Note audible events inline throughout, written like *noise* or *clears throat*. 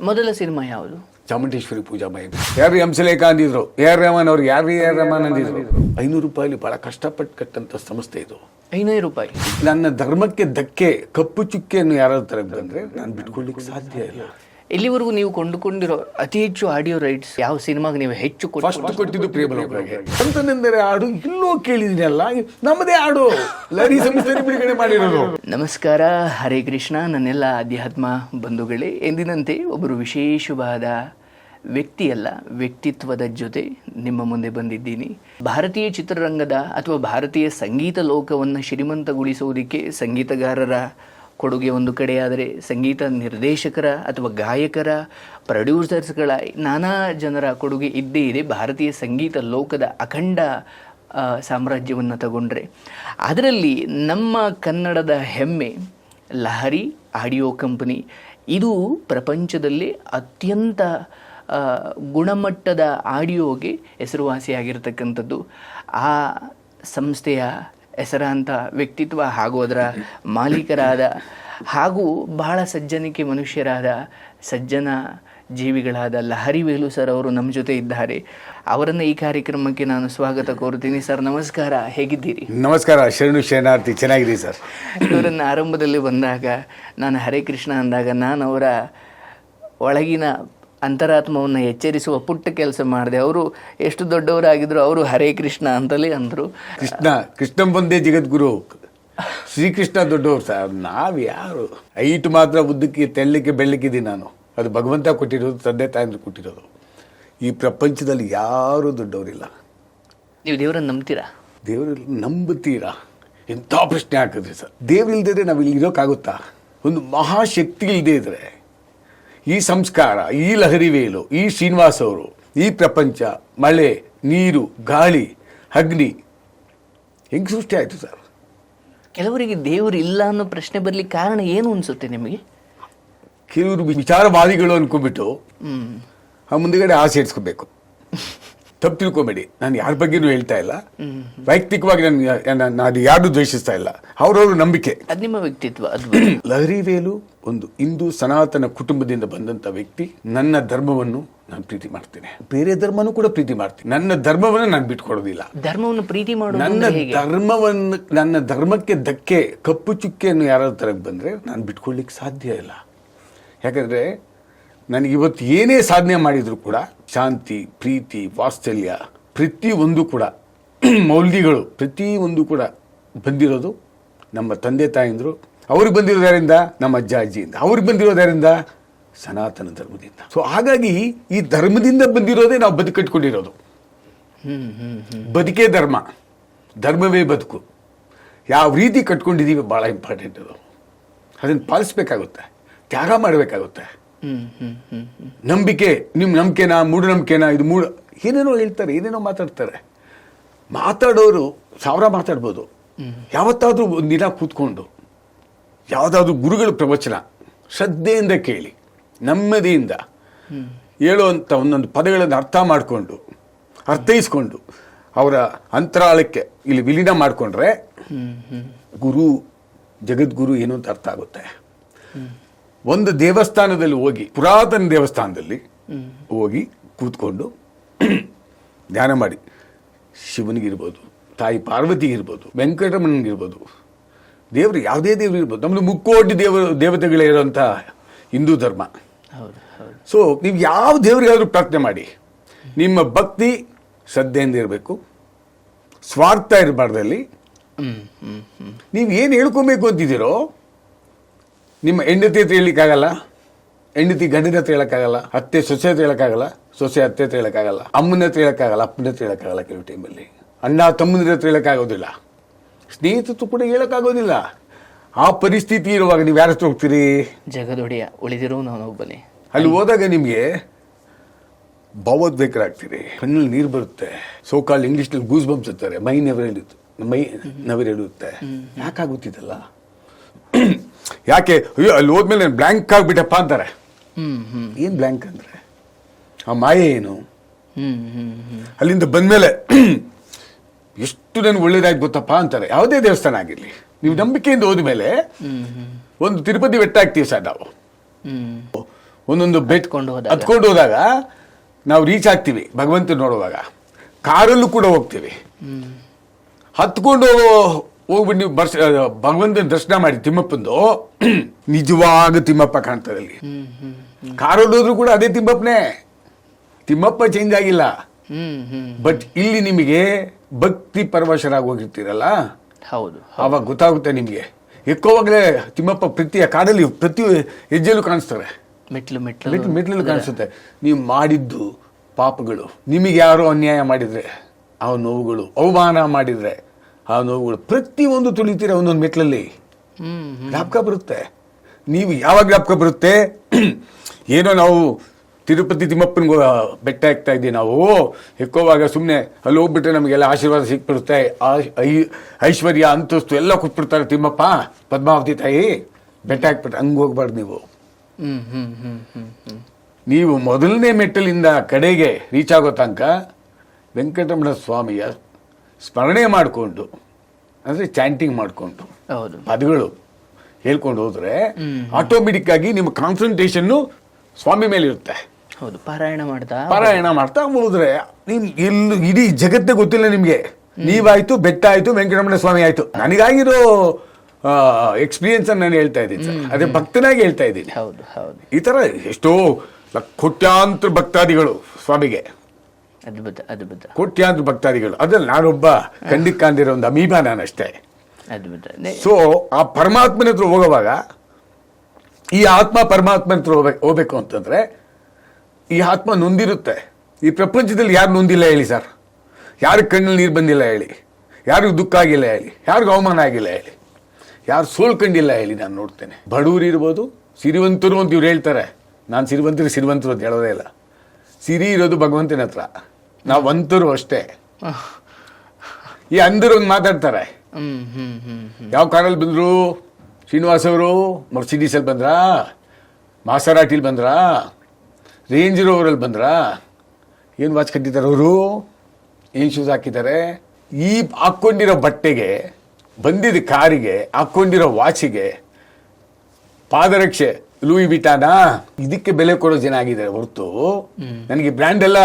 ಮೊದಲ ಸಿನಿಮಾ ಯಾವುದು? ಚಾಮುಂಡೇಶ್ವರಿ ಪೂಜಾ ಮೈ ಯಾರು ಹಂಸಲೇಖ ಅಂದಿದ್ರು? ಎ ಆರ್ ರೆಹಮಾನ್ ಅವ್ರಿಗೆ ಯಾರು ಎ ಆರ್ ರೆಹಮಾನ್ ಅಂದಿದ್ರು? ಐನೂರು ರೂಪಾಯಿ ಬಹಳ ಕಷ್ಟಪಟ್ಟು ಕಟ್ಟಂತ ಸಂಸ್ಥೆ ಇದು. ಐನೂರು ರೂಪಾಯಿ. ನನ್ನ ಧರ್ಮಕ್ಕೆ ಧಕ್ಕೆ ಕಪ್ಪು ಚುಕ್ಕೆಯನ್ನು ಯಾರಾದ್ರೂ ತರ ಬಂದ್ರೆ ನಾನು ಬಿಟ್ಕೊಳ್ಳಿಕ್ಕೆ ಸಾಧ್ಯ ಇಲ್ಲ. ಇಲ್ಲಿವರೆಗೂ ನೀವು ಕೊಂಡುಕೊಂಡಿರೋ ಅತಿ ಹೆಚ್ಚು ಆಡಿಯೋ ರೈಟ್ಸ್ ಯಾವ ಸಿನಿಮಾಗೆ ನೀವು ಹೆಚ್ಚು ಫಸ್ಟ್ ಕೊಟ್ಟಿದ್ದು ಹಾಡು ಇಲ್ಲೋ ಕೇಳಿದಿನಲ್ಲ ನಮ್ಮದೇ ಹಾಡು ಲರಿ ಸಂಸ್ಥೆ ಬಿಡುಗಡೆ ಮಾಡಿರೋದು. ನಮಸ್ಕಾರ ಹರೇ ಕೃಷ್ಣ ನನ್ನೆಲ್ಲ ಅಧ್ಯಾತ್ಮ ಬಂಧುಗಳೇ. ಎಂದಿನಂತೆ ಒಬ್ಬರು ವಿಶೇಷವಾದ ವ್ಯಕ್ತಿಯಲ್ಲ ವ್ಯಕ್ತಿತ್ವದ ಜೊತೆ ನಿಮ್ಮ ಮುಂದೆ ಬಂದಿದ್ದೀನಿ. ಭಾರತೀಯ ಚಿತ್ರರಂಗದ ಅಥವಾ ಭಾರತೀಯ ಸಂಗೀತ ಲೋಕವನ್ನು ಶ್ರೀಮಂತಗೊಳಿಸುವುದಕ್ಕೆ ಸಂಗೀತಗಾರರ ಕೊಡುಗೆ ಒಂದು ಕಡೆಯಾದರೆ ಸಂಗೀತ ನಿರ್ದೇಶಕರ ಅಥವಾ ಗಾಯಕರ ಪ್ರೊಡ್ಯೂಸರ್ಸ್ಗಳ ನಾನಾ ಜನರ ಕೊಡುಗೆ ಇದ್ದೇ ಇದೆ. ಭಾರತೀಯ ಸಂಗೀತ ಲೋಕದ ಅಖಂಡ ಸಾಮ್ರಾಜ್ಯವನ್ನು ತಗೊಂಡ್ರೆ. ಅದರಲ್ಲಿ ನಮ್ಮ ಕನ್ನಡದ ಹೆಮ್ಮೆ ಲಹರಿ ಆಡಿಯೋ ಕಂಪನಿ. ಇದು ಪ್ರಪಂಚದಲ್ಲಿ ಅತ್ಯಂತ ಗುಣಮಟ್ಟದ ಆಡಿಯೋಗೆ ಹೆಸರುವಾಸಿಯಾಗಿರ್ತಕ್ಕಂಥದ್ದು. ಆ ಸಂಸ್ಥೆಯ ಹೆಸರಾಂತ ವ್ಯಕ್ತಿತ್ವ ಹಾಗೂ ಅದರ ಮಾಲೀಕರಾದ ಹಾಗೂ ಬಹಳ ಸಜ್ಜನಿಕೆ ಮನುಷ್ಯರಾದ ಸಜ್ಜನ ಜೀವಿಗಳಾದ ಲಹರಿ ವೇಲು ಸರ್ ಅವರು ನಮ್ಮ ಜೊತೆ ಇದ್ದಾರೆ. ಅವರನ್ನು ಈ ಕಾರ್ಯಕ್ರಮಕ್ಕೆ ನಾನು ಸ್ವಾಗತ ಕೋರುತ್ತೀನಿ. ಸರ್ ನಮಸ್ಕಾರ. ಹೇಗಿದ್ದೀರಿ? ನಮಸ್ಕಾರ. ಶರಣು ಶರಣಾರ್ಥಿ. ಚೆನ್ನಾಗಿದ್ದೀರಿ ಸರ್? ಇವರನ್ನು ಆರಂಭದಲ್ಲಿ ಬಂದಾಗ ನಾನು ಹರೇ ಕೃಷ್ಣ ಅಂದಾಗ ನಾನು ಅವರ ಒಳಗಿನ ಅಂತರಾತ್ಮವನ್ನು ಎಚ್ಚರಿಸುವ ಪುಟ್ಟ ಕೆಲಸ ಮಾಡಿದೆ. ಅವರು ಎಷ್ಟು ದೊಡ್ಡವರಾಗಿದ್ರು ಅವರು ಹರೇ ಕೃಷ್ಣ ಅಂತಲೇ ಅಂದರು. ಕೃಷ್ಣ ಕೃಷ್ಣ ಬಂದೇ ಜಗದ್ಗುರು. ಶ್ರೀಕೃಷ್ಣ ದೊಡ್ಡವರು ಸರ್ ನಾವು ಯಾರು? ಐಟು ಮಾತ್ರ ಉದ್ದಕ್ಕೆ ತೆಳ್ಳಕ್ಕೆ ಬೆಳ್ಳಕ್ಕಿದ್ದೀನಿ ನಾನು. ಅದು ಭಗವಂತ ಕೊಟ್ಟಿರೋದು ತಂದೆ ತಾಯಂದ್ರು ಕೊಟ್ಟಿರೋದು. ಈ ಪ್ರಪಂಚದಲ್ಲಿ ಯಾರೂ ದೊಡ್ಡವರಿಲ್ಲ. ನೀವು ದೇವರನ್ನು ನಂಬ್ತೀರಾ? ದೇವರಲ್ಲಿ ನಂಬುತ್ತೀರಾ? ಎಂಥ ಪ್ರಶ್ನೆ ಹಾಕಿದ್ರಿ ಸರ್? ದೇವರಿಲ್ದಿದ್ರೆ ನಾವು ಇಲ್ಲಿ ಇರೋಕ್ಕಾಗುತ್ತಾ? ಒಂದು ಮಹಾಶಕ್ತಿ ಇಲ್ಲದೇ ಇದ್ರೆ ಈ ಸಂಸ್ಕಾರ ಈ ಲಹರಿ ವೇಲು ಈ ಶ್ರೀನಿವಾಸ ಅವರು ಈ ಪ್ರಪಂಚ ಮಳೆ ನೀರು ಗಾಳಿ ಅಗ್ನಿ ಹೆಂಗೆ ಸೃಷ್ಟಿ ಆಯಿತು ಸರ್? ಕೆಲವರಿಗೆ ದೇವರು ಇಲ್ಲ ಅನ್ನೋ ಪ್ರಶ್ನೆ ಬರಲಿಕ್ಕೆ ಕಾರಣ ಏನು ಅನಿಸುತ್ತೆ ನಿಮಗೆ? ಕೆಲವರು ವಿಚಾರವಾದಿಗಳು ಅನ್ಕೊಂಡ್ಬಿಟ್ಟು ಆ ಮುಂದೆಗಡೆ ಆಸೆ ಇಡ್ಸ್ಕೋಬೇಕು. *laughs* ತಪ್ಪು ತಿಳ್ಕೊಬೇಡಿ. ನಾನು ಯಾರ ಬಗ್ಗೆನೂ ಹೇಳ್ತಾ ಇಲ್ಲ. ವೈಯಕ್ತಿಕವಾಗಿ ನಾನು ನಾನು ಯಾರು ದ್ವೇಷಿಸ್ತಾ ಇಲ್ಲ. ಅವ್ರವ್ರ ನಂಬಿಕೆ. ಅದು ನಿಮ್ಮ ವ್ಯಕ್ತಿತ್ವ ಅದು *clears throat* ಲಹರಿ ವೇಲು ಒಂದು ಹಿಂದೂ ಸನಾತನ ಕುಟುಂಬದಿಂದ ಬಂದಂತ ವ್ಯಕ್ತಿ ನನ್ನ ಧರ್ಮವನ್ನು ನಾನು ಪ್ರೀತಿ ಮಾಡ್ತೇನೆ. ಬೇರೆ ಧರ್ಮನೂ ಕೂಡ ಪ್ರೀತಿ ಮಾಡ್ತೀನಿ. ನನ್ನ ಧರ್ಮವನ್ನು ನಾನು ಬಿಟ್ಕೊಡೋದಿಲ್ಲ. ಧರ್ಮವನ್ನು ಪ್ರೀತಿ ಮಾಡೋದು ನನ್ನ ಧರ್ಮವನ್ನು ನನ್ನ ಧರ್ಮಕ್ಕೆ ಧಕ್ಕೆ ಕಪ್ಪು ಚುಕ್ಕೆಯನ್ನು ಯಾರಾದ್ರೂ ತರಕ್ಕೆ ಬಂದರೆ ನಾನು ಬಿಟ್ಕೊಳ್ಳಿಕ್ಕೆ ಸಾಧ್ಯ ಇಲ್ಲ. ಯಾಕಂದರೆ ನನಗೆ ಇವತ್ತು ಏನೇ ಸಾಧನೆ ಮಾಡಿದರೂ ಕೂಡ ಶಾಂತಿ, ಪ್ರೀತಿ, ವಾತ್ಸಲ್ಯ ಪ್ರತಿಯೊಂದು ಕೂಡ *clears throat* ಮೌಲ್ಯಗಳು ಪ್ರತಿಯೊಂದು ಕೂಡ ಬಂದಿರೋದು ನಮ್ಮ ತಂದೆ ತಾಯಿಂದರು. ಅವ್ರಿಗೆ ಬಂದಿರೋದರಿಂದ ನಮ್ಮ ಅಜ್ಜ, ಅಜ್ಜಿಯಿಂದ ಅವ್ರಿಗೆ ಬಂದಿರೋದರಿಂದ ಸನಾತನ ಧರ್ಮದಿಂದ. ಸೊ ಹಾಗಾಗಿ ಈ ಧರ್ಮದಿಂದ ಬಂದಿರೋದೇ ನಾವು ಬದುಕಟ್ಕೊಂಡಿರೋದು. ಬದುಕೇ ಧರ್ಮ. ಧರ್ಮವೇ ಬದುಕು. ಯಾವ ರೀತಿ ಕಟ್ಕೊಂಡಿದ್ದೀವಿ ಭಾಳ ಇಂಪಾರ್ಟೆಂಟ್ ಅದು. ಅದನ್ನು ಪಾಲಿಸ್ಬೇಕಾಗುತ್ತೆ. ತ್ಯಾಗ ಮಾಡಬೇಕಾಗುತ್ತೆ. ನಂಬಿಕೆ ನಿಮ್ಮ ನಂಬಿಕೆನಾ ಮೂಢನಂಬಿಕೆನಾ ಇದು ಮೂಢ ಏನೇನೋ ಹೇಳ್ತಾರೆ, ಏನೇನೋ ಮಾತಾಡ್ತಾರೆ. ಮಾತಾಡೋರು ಸಾವಿರ ಮಾತಾಡ್ಬೋದು. ಯಾವತ್ತಾದರೂ ಒಂದು ದಿನ ಕೂತ್ಕೊಂಡು, ಯಾವುದಾದ್ರೂ ಗುರುಗಳ ಪ್ರವಚನ, ಶ್ರದ್ಧೆಯಿಂದ ಕೇಳಿ, ನೆಮ್ಮದಿಯಿಂದ ಹೇಳುವಂಥ ಒಂದೊಂದು ಪದಗಳನ್ನು ಅರ್ಥ ಮಾಡಿಕೊಂಡು, ಅರ್ಥೈಸ್ಕೊಂಡು, ಅವರ ಅಂತರಾಳಕ್ಕೆ ಇಲ್ಲಿ ವಿಲೀನ ಮಾಡಿಕೊಂಡ್ರೆ ಗುರು, ಜಗದ್ಗುರು ಏನು ಅಂತ ಅರ್ಥ ಆಗುತ್ತೆ. ಒಂದು ದೇವಸ್ಥಾನದಲ್ಲಿ ಹೋಗಿ ಪುರಾತನ ದೇವಸ್ಥಾನದಲ್ಲಿ ಹೋಗಿ ಕೂತ್ಕೊಂಡು ಧ್ಯಾನ ಮಾಡಿ. ಶಿವನಿಗಿರ್ಬೋದು ತಾಯಿ ಪಾರ್ವತಿಗಿರ್ಬೋದು ವೆಂಕಟರಮಣನಿಗಿರ್ಬೋದು ದೇವರು ಯಾವುದೇ ದೇವರು ಇರ್ಬೋದು. ನಮ್ಮದು ಮುಕ್ಕೋಟಿ ದೇವ ದೇವತೆಗಳೇ ಇರೋಂಥ ಹಿಂದೂ ಧರ್ಮ. ಸೊ ನೀವು ಯಾವ ದೇವರಿಗಾದರೂ ಪ್ರಾರ್ಥನೆ ಮಾಡಿ. ನಿಮ್ಮ ಭಕ್ತಿ ಶ್ರದ್ಧೆಯಿಂದ ಇರಬೇಕು. ಸ್ವಾರ್ಥ ಇರಬಾರ್ದಲ್ಲಿ. ನೀವು ಏನು ಹೇಳ್ಕೊಬೇಕು ಅಂತಿದ್ದೀರೋ ನಿಮ್ಮ ಹೆಂಡತಿ ಹತ್ರ ಹೇಳಲಿಕ್ಕಾಗಲ್ಲ? ಹೆಂಡತಿ ಗಂಡನ ಹತ್ರ ಹೇಳೋಕ್ಕಾಗಲ್ಲ? ಅತ್ತೆ ಸೊಸೆ ಹತ್ರ ಹೇಳೋಕ್ಕಾಗಲ್ಲ? ಸೊಸೆ ಅತ್ತೆ ಹತ್ರ ಹೇಳೋಕ್ಕಾಗಲ್ಲ? ಅಮ್ಮನ ಹತ್ರ ಹೇಳೋಕ್ಕಾಗಲ್ಲ? ಅಪ್ಪನ ಹತ್ರ ಹೇಳೋಕ್ಕಾಗಲ್ಲ ಕೆಲವು ಟೈಮಲ್ಲಿ ಅಣ್ಣ ತಮ್ಮನ ಹತ್ರ ಹೇಳೋಕ್ಕಾಗೋದಿಲ್ಲ. ಸ್ನೇಹಿತರು ಕೂಡ ಹೇಳೋಕ್ಕಾಗೋದಿಲ್ಲ. ಆ ಪರಿಸ್ಥಿತಿ ಇರುವಾಗ ನೀವು ಯಾರ ಹತ್ರ ಹೋಗ್ತೀರಿ? ಜಗದೊಡೆಯ ಉಳಿದಿರೋ ಹೋಗ್ಬನ್ನಿ ಅಲ್ಲಿ ಹೋದಾಗ ನಿಮಗೆ ಭಾವೋದ್ವೇಕರಾಗ್ತೀರಿ. ಕಣ್ಣಲ್ಲಿ ನೀರು ಬರುತ್ತೆ. ಸೋಕಾಲ್ ಇಂಗ್ಲೀಷ್ನಲ್ಲಿ ಗೂಸ್ ಬಂಪ್ಸ್ ಇರ್ತಾರೆ ಮೈ ನೆವರೇಳುತ್ತೆ ಮೈ ನವರೇಳುತ್ತೆ ಯಾಕಾಗುತ್ತಿದ್ದಲ್ಲ ಯಾಕೆ? ಅಯ್ಯೋ ಅಲ್ಲಿ ಹೋದ್ಮೇಲೆ ನಾನು ಬ್ಲ್ಯಾಂಕ್ ಆಗಿಬಿಟ್ಟಪ್ಪ ಅಂತಾರೆ. ಏನು ಬ್ಲ್ಯಾಂಕ್ ಅಂದರೆ? ಆ ಮಾಯೆ ಏನು? ಅಲ್ಲಿಂದ ಬಂದಮೇಲೆ *clears throat* ಎಷ್ಟು ನನಗೆ ಒಳ್ಳೇದಾಗಿ ಗೊತ್ತಪ್ಪ ಅಂತಾರೆ. ಯಾವುದೇ ದೇವಸ್ಥಾನ ಆಗಿರಲಿ. ನೀವು ನಂಬಿಕೆಯಿಂದ ಹೋದ್ಮೇಲೆ ಒಂದು ತಿರುಪತಿ ಬೆಟ್ಟ ಆಗ್ತೀವಿ ಸರ್ ನಾವು. ಒಂದೊಂದು ಬೆಟ್ ಹತ್ಕೊಂಡು ಹೋದಾಗ. ಹತ್ಕೊಂಡು ಹೋದಾಗ ನಾವು ರೀಚ್ ಆಗ್ತೀವಿ ಭಗವಂತ ನೋಡುವಾಗ. ಕಾರಲ್ಲೂ ಕೂಡ ಹೋಗ್ತೀವಿ. ಹತ್ಕೊಂಡು ಹೋಗ್ಬಿಟ್ಟು ನೀವು ಬರ್ಸ್ ಭಗವಂತನ ದರ್ಶನ ಮಾಡಿ ತಿಮ್ಮಪ್ಪಂದು *clears throat* ನಿಜವಾಗ ತಿಮ್ಮಪ್ಪ ಕಾಣ್ತದೆ ಅಲ್ಲಿ. ಹ್ಮ್ ಕೂಡ ಅದೇ ತಿಮ್ಮಪ್ಪನೇ. ತಿಮ್ಮಪ್ಪ ಚೇಂಜ್ ಆಗಿಲ್ಲ. ಬಟ್ ಇಲ್ಲಿ ನಿಮಗೆ ಭಕ್ತಿ ಪರವಶರಾಗಿ ಹೋಗಿರ್ತೀರಲ್ಲ? ಹೌದು ಅವಾಗ ಗೊತ್ತಾಗುತ್ತೆ ನಿಮಗೆ. ಎಕ್ಕೋವಾಗಲೇ ತಿಮ್ಮಪ್ಪ ಪ್ರತಿ ಕಾರಲ್ಲಿ ಕಾಡಲ್ಲಿ ಪ್ರತಿ ಹೆಜ್ಜೆಲ್ಲೂ ಕಾಣಿಸ್ತಾರೆ. ಮೆಟ್ಲು ಮೆಟ್ಲು. ಮೆಟ್ಲು ಮೆಟ್ಲಲ್ಲಿ ಕಾಣಿಸುತ್ತೆ. ನೀವು ಮಾಡಿದ್ದು ಪಾಪಗಳು. ನಿಮಗೆ ಯಾರೋ ಅನ್ಯಾಯ ಮಾಡಿದರೆ ಅವ ನೋವುಗಳು ಅವಮಾನ ಮಾಡಿದ್ರೆ ಆ ನೋವುಗಳು ಪ್ರತಿಯೊಂದು ತುಳಿತೀರ ಒಂದೊಂದು ಮೆಟ್ಲಲ್ಲಿ. ಜ್ಞಾಪಕ ಬರುತ್ತೆ. ನೀವು ಯಾವಾಗ ಜ್ಞಾಪಕ ಬರುತ್ತೆ? ಏನೋ ನಾವು ತಿರುಪತಿ ತಿಮ್ಮಪ್ಪನಿಗೆ ಬೆಟ್ಟ ಹಾಕ್ತಾ ಇದ್ದೀವಿ ನಾವು. ಎಕ್ಕೋವಾಗ ಸುಮ್ಮನೆ ಅಲ್ಲಿ ಹೋಗ್ಬಿಟ್ರೆ ನಮಗೆಲ್ಲ ಆಶೀರ್ವಾದ ಸಿಕ್ಬಿಡುತ್ತೆ. ಐಶ್ವರ್ಯ ಅಂತಸ್ತು ಎಲ್ಲ ಕೂತ್ಬಿಡ್ತಾರೆ ತಿಮ್ಮಪ್ಪ ಪದ್ಮಾವತಿ ತಾಯಿ. ಬೆಟ್ಟ ಹಾಕ್ಬಿಟ್ರೆ ಹಂಗೆ ಹೋಗ್ಬಾರ್ದು ನೀವು. ಹ್ಮ್ ಹ್ಮ್ ಹ್ಮ್ ಹ್ಮ್ ಹ್ಮ್. ನೀವು ಮೊದಲನೇ ಮೆಟ್ಟಲಿಂದ ಕಡೆಗೆ ರೀಚ್ ಆಗೋ ತನಕ ವೆಂಕಟರಮಣ ಸ್ವಾಮಿಯ ಸ್ಮರಣೆ ಮಾಡಿಕೊಂಡು ಅಂದರೆ ಚಾಂಟಿಂಗ್ ಮಾಡಿಕೊಂಡು ಹೌದು. ಪದಗಳು ಹೇಳ್ಕೊಂಡು ಹೋದ್ರೆ. ಆಟೋಮೆಟಿಕ್ ಆಗಿ ನಿಮ್ಮ ಕಾನ್ಸಂಟ್ರೇಷನ್ನು ಸ್ವಾಮಿ ಮೇಲೆ ಇರುತ್ತೆ. ಹೌದು ಪಾರಾಯಣ ಮಾಡ್ತಾ ಪಾರಾಯಣ ಮಾಡ್ತಾ ಹೋದ್ರೆ ನಿಮ್ ಎಲ್ಲೂ ಇಡೀ ಜಗತ್ತೆ ಗೊತ್ತಿಲ್ಲ ನಿಮ್ಗೆ. ನೀವಾಯ್ತು ಬೆಟ್ಟ ಆಯ್ತು ವೆಂಕಟರಮಣ ಸ್ವಾಮಿ ಆಯ್ತು. ನನಗಾಗಿರೋ ಎಕ್ಸ್ಪೀರಿಯನ್ಸ್ ನಾನು ಹೇಳ್ತಾ ಇದ್ದೀನಿ ಸರ್. ಅದೇ ಭಕ್ತನಾಗಿ ಹೇಳ್ತಾ ಇದ್ದೀನಿ. ಹೌದು ಹೌದು. ಈ ತರ ಎಷ್ಟೋ ಕೋಟ್ಯಾಂತರ ಭಕ್ತಾದಿಗಳು ಸ್ವಾಮಿಗೆ. ಅದ್ಭುತ ಅದ್ಭುತ ಕೋಟ್ಯಾಂತರ ಭಕ್ತಾದಿಗಳು. ಅದ್ರಲ್ಲಿ ನಾನೊಬ್ಬ ಕಂಡಿಕ್ ಕಾಂದಿರೋ ಒಂದು ಅಮೀಬಾ ನಾನಷ್ಟೇ. ಅದ್ಭುತ ಸೊ ಆ ಪರಮಾತ್ಮನ ಹತ್ರ ಹೋಗುವಾಗ ಈ ಆತ್ಮ ಪರಮಾತ್ಮನ ಹತ್ರ ಹೋಗ್ಬೇಕು ಹೋಗ್ಬೇಕು ಅಂತಂದ್ರೆ ಈ ಆತ್ಮ ನೊಂದಿರುತ್ತೆ. ಈ ಪ್ರಪಂಚದಲ್ಲಿ ಯಾರು ನೊಂದಿಲ್ಲ ಹೇಳಿ ಸರ್? ಯಾರು ಕಣ್ಣಲ್ಲಿ ನೀರು ಬಂದಿಲ್ಲ ಹೇಳಿ? ಯಾರಿಗೂ ದುಃಖ ಆಗಿಲ್ಲ ಹೇಳಿ? ಯಾರಿಗೂ ಅವಮಾನ ಆಗಿಲ್ಲ ಹೇಳಿ? ಯಾರು ಸೋಲ್ಕೊಂಡಿಲ್ಲ ಹೇಳಿ ನಾನು ನೋಡ್ತೇನೆ. ಬಡವರು ಇರ್ಬೋದು ಸಿರಿವಂತರು ಅಂತ ಇವ್ರು ಹೇಳ್ತಾರೆ. ನಾನು ಸಿರಿವಂತರು ಸಿರಿವಂತರು ಅಂತ ಹೇಳೋದೇ ಇಲ್ಲ. ಸಿರಿ ಇರೋದು ಭಗವಂತನ ಹತ್ರ. ನಾವು ಅಂತರು ಅಷ್ಟೇ. ಈ ಅಂದರು ಮಾತಾಡ್ತಾರೆ. ಯಾವ ಕಾರಲ್ಲಿ ಬಂದರು? ಶ್ರೀನಿವಾಸ್ ಅವರು ಮರ್ಸಿಡೀಸಲ್ಲಿ ಬಂದ್ರಾ? ಮಾಸರಾಟಿಲಿ ಬಂದ್ರಾ? ರೇಂಜ್ ರೋವರಲ್ಲಿ ಬಂದ್ರಾ? ಏನು ವಾಚ್ ಕಟ್ಟಿದ್ದಾರೆ ಅವರು? ಏನು ಶೂಸ್ ಹಾಕಿದ್ದಾರೆ? ಈ ಹಾಕ್ಕೊಂಡಿರೋ ಬಟ್ಟೆಗೆ ಬಂದಿದ್ದ ಕಾರಿಗೆ, ಹಾಕ್ಕೊಂಡಿರೋ ವಾಚಿಗೆ ಪಾದರಕ್ಷೆ ಲೂಯಿ ಬಿಟಾನಾ ಇದಕ್ಕೆ ಬೆಲೆ ಕೊಡೋ ಜನ ಆಗಿದ್ದಾರೆ ಹೊರತು. ನನಗೆ ಬ್ರ್ಯಾಂಡ್ ಎಲ್ಲ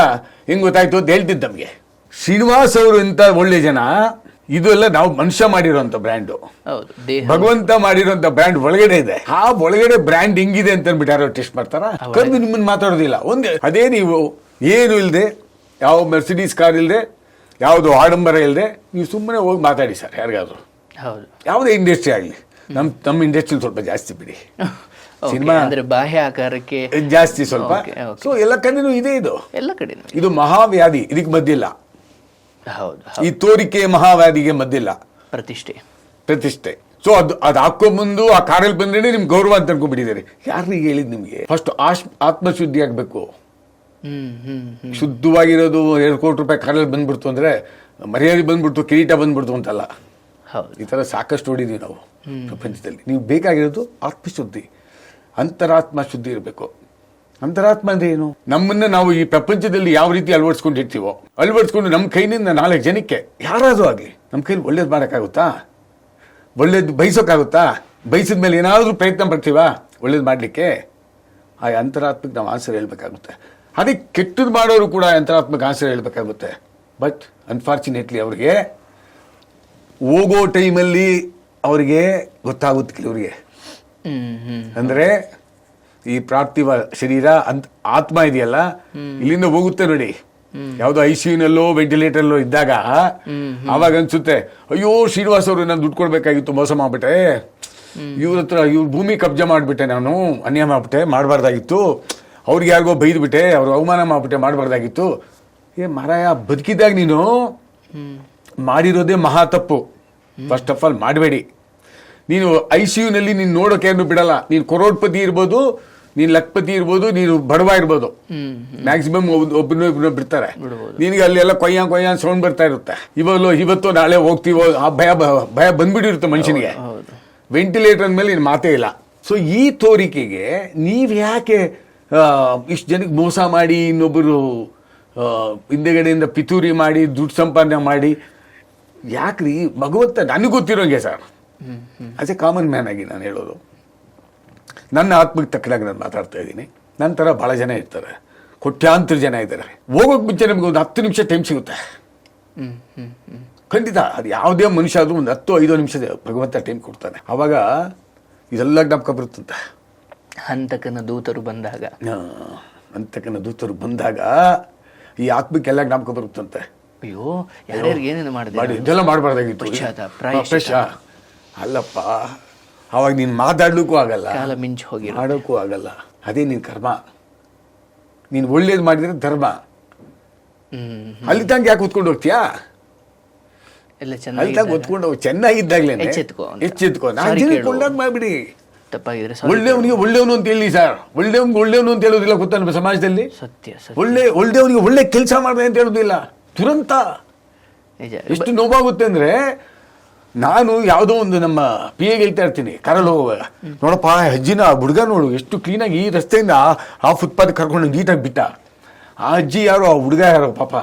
ಹೆಂಗ್ ಗೊತ್ತಾಯ್ತು ಅಂತ ಹೇಳ್ತಿದ್ದು ನಮಗೆ ಶ್ರೀನಿವಾಸ್ ಅವರು ಇಂತ ಒಳ್ಳೆ ಜನ ಇದು ಎಲ್ಲ ನಾವು ಮನುಷ್ಯ ಮಾಡಿರುವಂತ ಬ್ರ್ಯಾಂಡು ಭಗವಂತ ಮಾಡಿರುವಂತ ಬ್ರ್ಯಾಂಡ್ ಒಳಗಡೆ ಇದೆ. ಆ ಒಳಗಡೆ ಬ್ರ್ಯಾಂಡ್ ಹೆಂಗಿದೆ ಅಂತ ಅಂದ್ಬಿಟ್ಟು ಯಾರೋ ಟೆಸ್ಟ್ ಮಾಡ್ತಾರ? ಕರೆದು ನಿಮ್ಮನ್ನ ಮಾತಾಡೋದಿಲ್ಲ. ಒಂದೇ ಅದೇ ನೀವು ಏನು ಇಲ್ಲದೆ ಯಾವ ಮೆರ್ಸಿಡೀಸ್ ಕಾರ್ ಇಲ್ಲದೆ ಯಾವುದು ಆಡಂಬರ ಇಲ್ಲದೆ ನೀವು ಸುಮ್ಮನೆ ಹೋಗಿ ಮಾತಾಡಿ ಸರ್ ಯಾರಿಗಾದ್ರು. ಯಾವುದೇ ಇಂಡಸ್ಟ್ರಿ ಆಗಲಿ. ನಮ್ಮ ನಮ್ಮ ಇಂಡಸ್ಟ್ರಿ ಸ್ವಲ್ಪ ಜಾಸ್ತಿ ಬಿಡಿ. *laughs* ಸಿನಿಮಾ ಅಂದ್ರೆ ಬಾಹ್ಯ ಆಕಾರಕ್ಕೆ ಜಾಸ್ತಿ ಸ್ವಲ್ಪ. ಸೊ ಎಲ್ಲ ಕಡೆನೂ ಇದೆ ಇದು. ಎಲ್ಲ ಕಡೆ ಇದು. ಮಹಾವ್ಯಾಧಿ ಇದಕ್ಕೆ ಮದ್ದಿಲ್ಲ ಹೌದು ಈ ತೋರಿಕೆ ಮಹಾವ್ಯಾಧಿಗೆ ಮದ್ದಿಲ್ಲ ಪ್ರತಿಷ್ಠೆ. ಪ್ರತಿಷ್ಠೆ. ಸೊ ಅದು ಅದು ಹಾಕೊಂಬಂದು ಆ ಕಾರಲ್ಲಿ ಬಂದ್ರೆ ನಿಮ್ಗೆ ಗೌರವ ಅಂತ ಅನ್ಕೊಂಡ್ಬಿಟ್ಟಿದ್ದಾರೆ. ಯಾರಿಗೆ ಹೇಳಿದ್ ನಿಮ್ಗೆ? ಫಸ್ಟ್ ಆಶ್ ಆತ್ಮಶುದ್ಧಿ ಆಗ್ಬೇಕು. ಶುದ್ಧವಾಗಿರೋದು ಎರಡು ಕೋಟಿ ರೂಪಾಯಿ ಕಾರಲ್ಲಿ ಬಂದ್ಬಿಡ್ತು ಅಂದ್ರೆ ಮರ್ಯಾದೆ ಬಂದ್ಬಿಡ್ತು ಕಿರೀಟ ಬಂದ್ಬಿಡ್ತು ಅಂತಲ್ಲ. ಹೌದು. ಈ ಥರ ಸಾಕಷ್ಟು ನೋಡಿದೀವಿ ನಾವು ಪ್ರಪಂಚದಲ್ಲಿ. ನೀವು ಬೇಕಾಗಿರೋದು ಆತ್ಮಶುದ್ಧಿ. ಅಂತರಾತ್ಮ ಶುದ್ಧಿ ಇರಬೇಕು. ಅಂತರಾತ್ಮ ಅಂದ್ರೆ ಏನು? ನಮ್ಮನ್ನ ನಾವು ಈ ಪ್ರಪಂಚದಲ್ಲಿ ಯಾವ ರೀತಿ ಅಳವಡಿಸ್ಕೊಂಡಿರ್ತೀವೋ ಅಳವಡಿಸ್ಕೊಂಡು ನಮ್ಮ ಕೈನಿಂದ ನಾಲ್ಕು ಜನಕ್ಕೆ ಯಾರಾದರೂ ಆಗಲಿ ನಮ್ಮ ಕೈಲಿ ಒಳ್ಳೇದು ಮಾಡೋಕ್ಕಾಗುತ್ತಾ? ಒಳ್ಳೇದು ಬಯಸೋಕ್ಕಾಗುತ್ತಾ? ಬಯಸಿದ ಮೇಲೆ ಏನಾದರೂ ಪ್ರಯತ್ನ ಪಡ್ತೀವಾ? ಒಳ್ಳೇದು ಮಾಡಲಿಕ್ಕೆ? ಆ ಅಂತರಾತ್ಮಕ್ಕೆ ನಾವು ಆಸರೆ ಹೇಳಬೇಕಾಗುತ್ತೆ. ಅದೇ ಕೆಟ್ಟದ್ದು ಮಾಡೋರು ಕೂಡ ಅಂತರಾತ್ಮಕ್ಕೆ ಆಸರೆ ಹೇಳಬೇಕಾಗುತ್ತೆ. ಬಟ್ ಅನ್ಫಾರ್ಚುನೇಟ್ಲಿ ಅವ್ರಿಗೆ ಹೋಗೋ ಟೈಮಲ್ಲಿ ಅವರಿಗೆ ಗೊತ್ತಾಗುತ್ತೆ ಕೆಲವರಿಗೆ. ಅಂದ್ರೆ ಈ ಪ್ರಾರ್ಥಿವ ಶರೀರ ಅಂತ ಆತ್ಮ ಇದೆಯಲ್ಲ ಇಲ್ಲಿಂದ ಹೋಗುತ್ತೆ ನೋಡಿ. ಯಾವ್ದು ಐ ನಲ್ಲೋ ವೆಂಟಿಲೇಟರ್ಲೋ ಇದ್ದಾಗ ಅವಾಗ ಅನ್ಸುತ್ತೆ ಅಯ್ಯೋ ಶ್ರೀನಿವಾಸ್ ಅವರು ನಾನು ದುಡ್ಡು ಕೊಡ್ಬೇಕಾಗಿತ್ತು ಮೋಸ ಮಾಡ್ಬಿಟ್ಟೆ. ಇವ್ರ ಹತ್ರ ಇವ್ರ ಭೂಮಿ ಕಬ್ಜಾ ಮಾಡ್ಬಿಟ್ಟೆ ನಾನು ಅನ್ಯಾಯ ಮಾಡ್ಬಿಟ್ಟೆ ಮಾಡಬಾರ್ದಾಗಿತ್ತು. ಅವ್ರಿಗೆ ಯಾರಿಗೋ ಬೈದ್ಬಿಟ್ಟೆ ಅವ್ರ ಅವಮಾನ ಮಾಡ್ಬಿಟ್ಟೆ ಮಾಡಬಾರ್ದಾಗಿತ್ತು. ಏ ಮಾರಾಯ ಬದುಕಿದಾಗ ನೀನು ಮಾಡಿರೋದೇ ಮಹಾ ತಪ್ಪು. ಫಸ್ಟ್ ಆಫ್ ಆಲ್ ಮಾಡಬೇಡಿ. ನೀನು ಐ ಸಿ ಯುನಲ್ಲಿ ನೀನು ನೋಡೋಕೆ ಏನು ಬಿಡಲ್ಲ. ನೀನು ಕರೋಡ್ಪತಿ ಇರ್ಬೋದು ನೀನು ಲಕ್ಪತಿ ಇರ್ಬೋದು ನೀನು ಬಡವ ಇರ್ಬೋದು. ಮ್ಯಾಕ್ಸಿಮಮ್ ಒಬ್ಬನ ಬಿಡ್ತಾರೆ. ನಿನಗೆ ನಿನಗೆ ಅಲ್ಲೆಲ್ಲ ಕೊಯ್ಯ ಕೊಯ್ಯ ಸೌಂಡ್ ಬರ್ತಾ ಇರುತ್ತೆ. ಇವಾಗ ಇವತ್ತು ನಾಳೆ ಹೋಗ್ತೀವೋ ಆ ಭಯ ಭಯ ಬಂದ್ಬಿಟ್ಟಿರುತ್ತೆ ಮನುಷ್ಯನಿಗೆ. ವೆಂಟಿಲೇಟರ್ ಮೇಲೆ ನೀನು ಮಾತೇ ಇಲ್ಲ. ಸೊ ಈ ತೋರಿಕೆಗೆ ನೀವು ಯಾಕೆ ಇಷ್ಟು ಜನಕ್ಕೆ ಮೋಸ ಮಾಡಿ ಇನ್ನೊಬ್ಬರು ಹಿಂದೆಗಡೆಯಿಂದ ಪಿತೂರಿ ಮಾಡಿ ದುಡ್ಡು ಸಂಪಾದನೆ ಮಾಡಿ? ಯಾಕ್ರಿ? ಭಗವಂತ ನನಗೆ ಗೊತ್ತಿರೋಂಗೆ sir. As a common man ಆಗಿ ನಾನು ಹೇಳೋದು. ನನ್ನ ಆತ್ಮಕ್ಕೆ ತಕ್ಕನಾಗಿ ನಾನು ಮಾತಾಡ್ತಾ ಇದ್ದೀನಿ. ನಂತರ ಭಾಳ ಜನ ಇರ್ತಾರೆ. ಕೋಟ್ಯಾಂತರ ಜನ ಇದ್ದಾರೆ. ಹೋಗೋಕೆ ಮುಂಚೆ ನಮಗೆ ಒಂದು ಹತ್ತು ನಿಮಿಷ ಟೈಮ್ ಸಿಗುತ್ತೆ. ಖಂಡಿತ ಅದು ಯಾವುದೇ ಮನುಷ್ಯ ಆದರೂ ಒಂದು ಹತ್ತು ಐದು ನಿಮಿಷದ ಭಗವಂತ ಟೈಮ್ ಕೊಡ್ತಾನೆ. ಆವಾಗ ಇದೆಲ್ಲ ಜ್ಞಾಪಕ ಬರುತ್ತಂತೆ. ಹಂತಕನ ದೂತರು ಬಂದಾಗ. ಹಂತಕನ ದೂತರು ಬಂದಾಗ ಈ ಆತ್ಮಕ್ಕೆಲ್ಲ ಜ್ಞಾಪಕ ಬರುತ್ತಂತೆ. ಅಯ್ಯೋ ಯಾರ್ಯಾರು ಏನೇನು ಮಾಡಿ ಮಾಡಿದೆ ಇದೆಲ್ಲ ಮಾಡಬಾರ್ದಾಗಿತ್ತು. ಅಲ್ಲಪ್ಪ ಅವಾಗ ನೀನು ಮಾತಾಡ್ಲಿಕ್ಕೂ ಆಗಲ್ಲ. ಕಾಲ ಮಿಂಚು ಹೋಗಿ ಮಾಡೋಕ್ಕೂ ಆಗಲ್ಲ. ಅದೇ ನಿನ್ನ ಕರ್ಮ. ನೀನು ಒಳ್ಳೇದು ಮಾಡಿದ್ರೆ ಧರ್ಮ. ಅಲ್ಲಿ ತಂಗ ಯಾಕೆ ಕೂತ್ಕೊಂಡು ಹೋಗ್ತೀಯಾ? ಎಲ್ಲ ಅಲ್ಲಿ ತಂಗ ಹೊತ್ಕೊಂಡು ಹೋಗಿ ಚೆನ್ನಾಗಿದ್ದಾಗಲೇ ಎಚ್ಚೆತ್ಕೋ ಎಚ್ಚೆತ್ಕೊ. ನಾನು ಮಾಡ್ಬಿಡಿ. ತಪ್ಪಾಗಿದ್ರೆ. ಒಳ್ಳೆಯವನಿಗೆ ಒಳ್ಳೆಯವನು ಅಂತ ಹೇಳಿ ಸರ್. ಒಳ್ಳೆಯವನಿಗೆ ಒಳ್ಳೆಯವನು ಅಂತ ಹೇಳೋದಿಲ್ಲ ಗೊತ್ತಾ ನಮ್ಮ ಸಮಾಜದಲ್ಲಿ? ಸತ್ಯ ಒಳ್ಳೆ ಒಳ್ಳೆಯವನಿಗೆ ಒಳ್ಳೆ ಕೆಲಸ ಮಾಡಿದೆ ಅಂತ ಹೇಳೋದಿಲ್ಲ. ತುರಂತ ನಿಜ. ಎಷ್ಟು ನೋವಾಗುತ್ತೆ ಅಂದ್ರೆ ನಾನು ಯಾವುದೋ ಒಂದು ನಮ್ಮ ಪಿ ಎಗೆ ಹೇಳ್ತಾ ಇರ್ತೀನಿ ಹೋಗುವಾಗ ನೋಡಪ್ಪ ಅಜ್ಜಿನ ಹುಡುಗ ನೋಡು, ಎಷ್ಟು ಕ್ಲೀನಾಗಿ ಈ ರಸ್ತೆಯಿಂದ ಆ- ಫುಟ್ಪಾತ್ ಕರ್ಕೊಂಡು ನೀಟಾಗಿ ಬಿಟ್ಟ. ಆ ಅಜ್ಜಿ ಯಾರು, ಆ ಹುಡುಗ ಯಾರೋ, ಪಾಪ?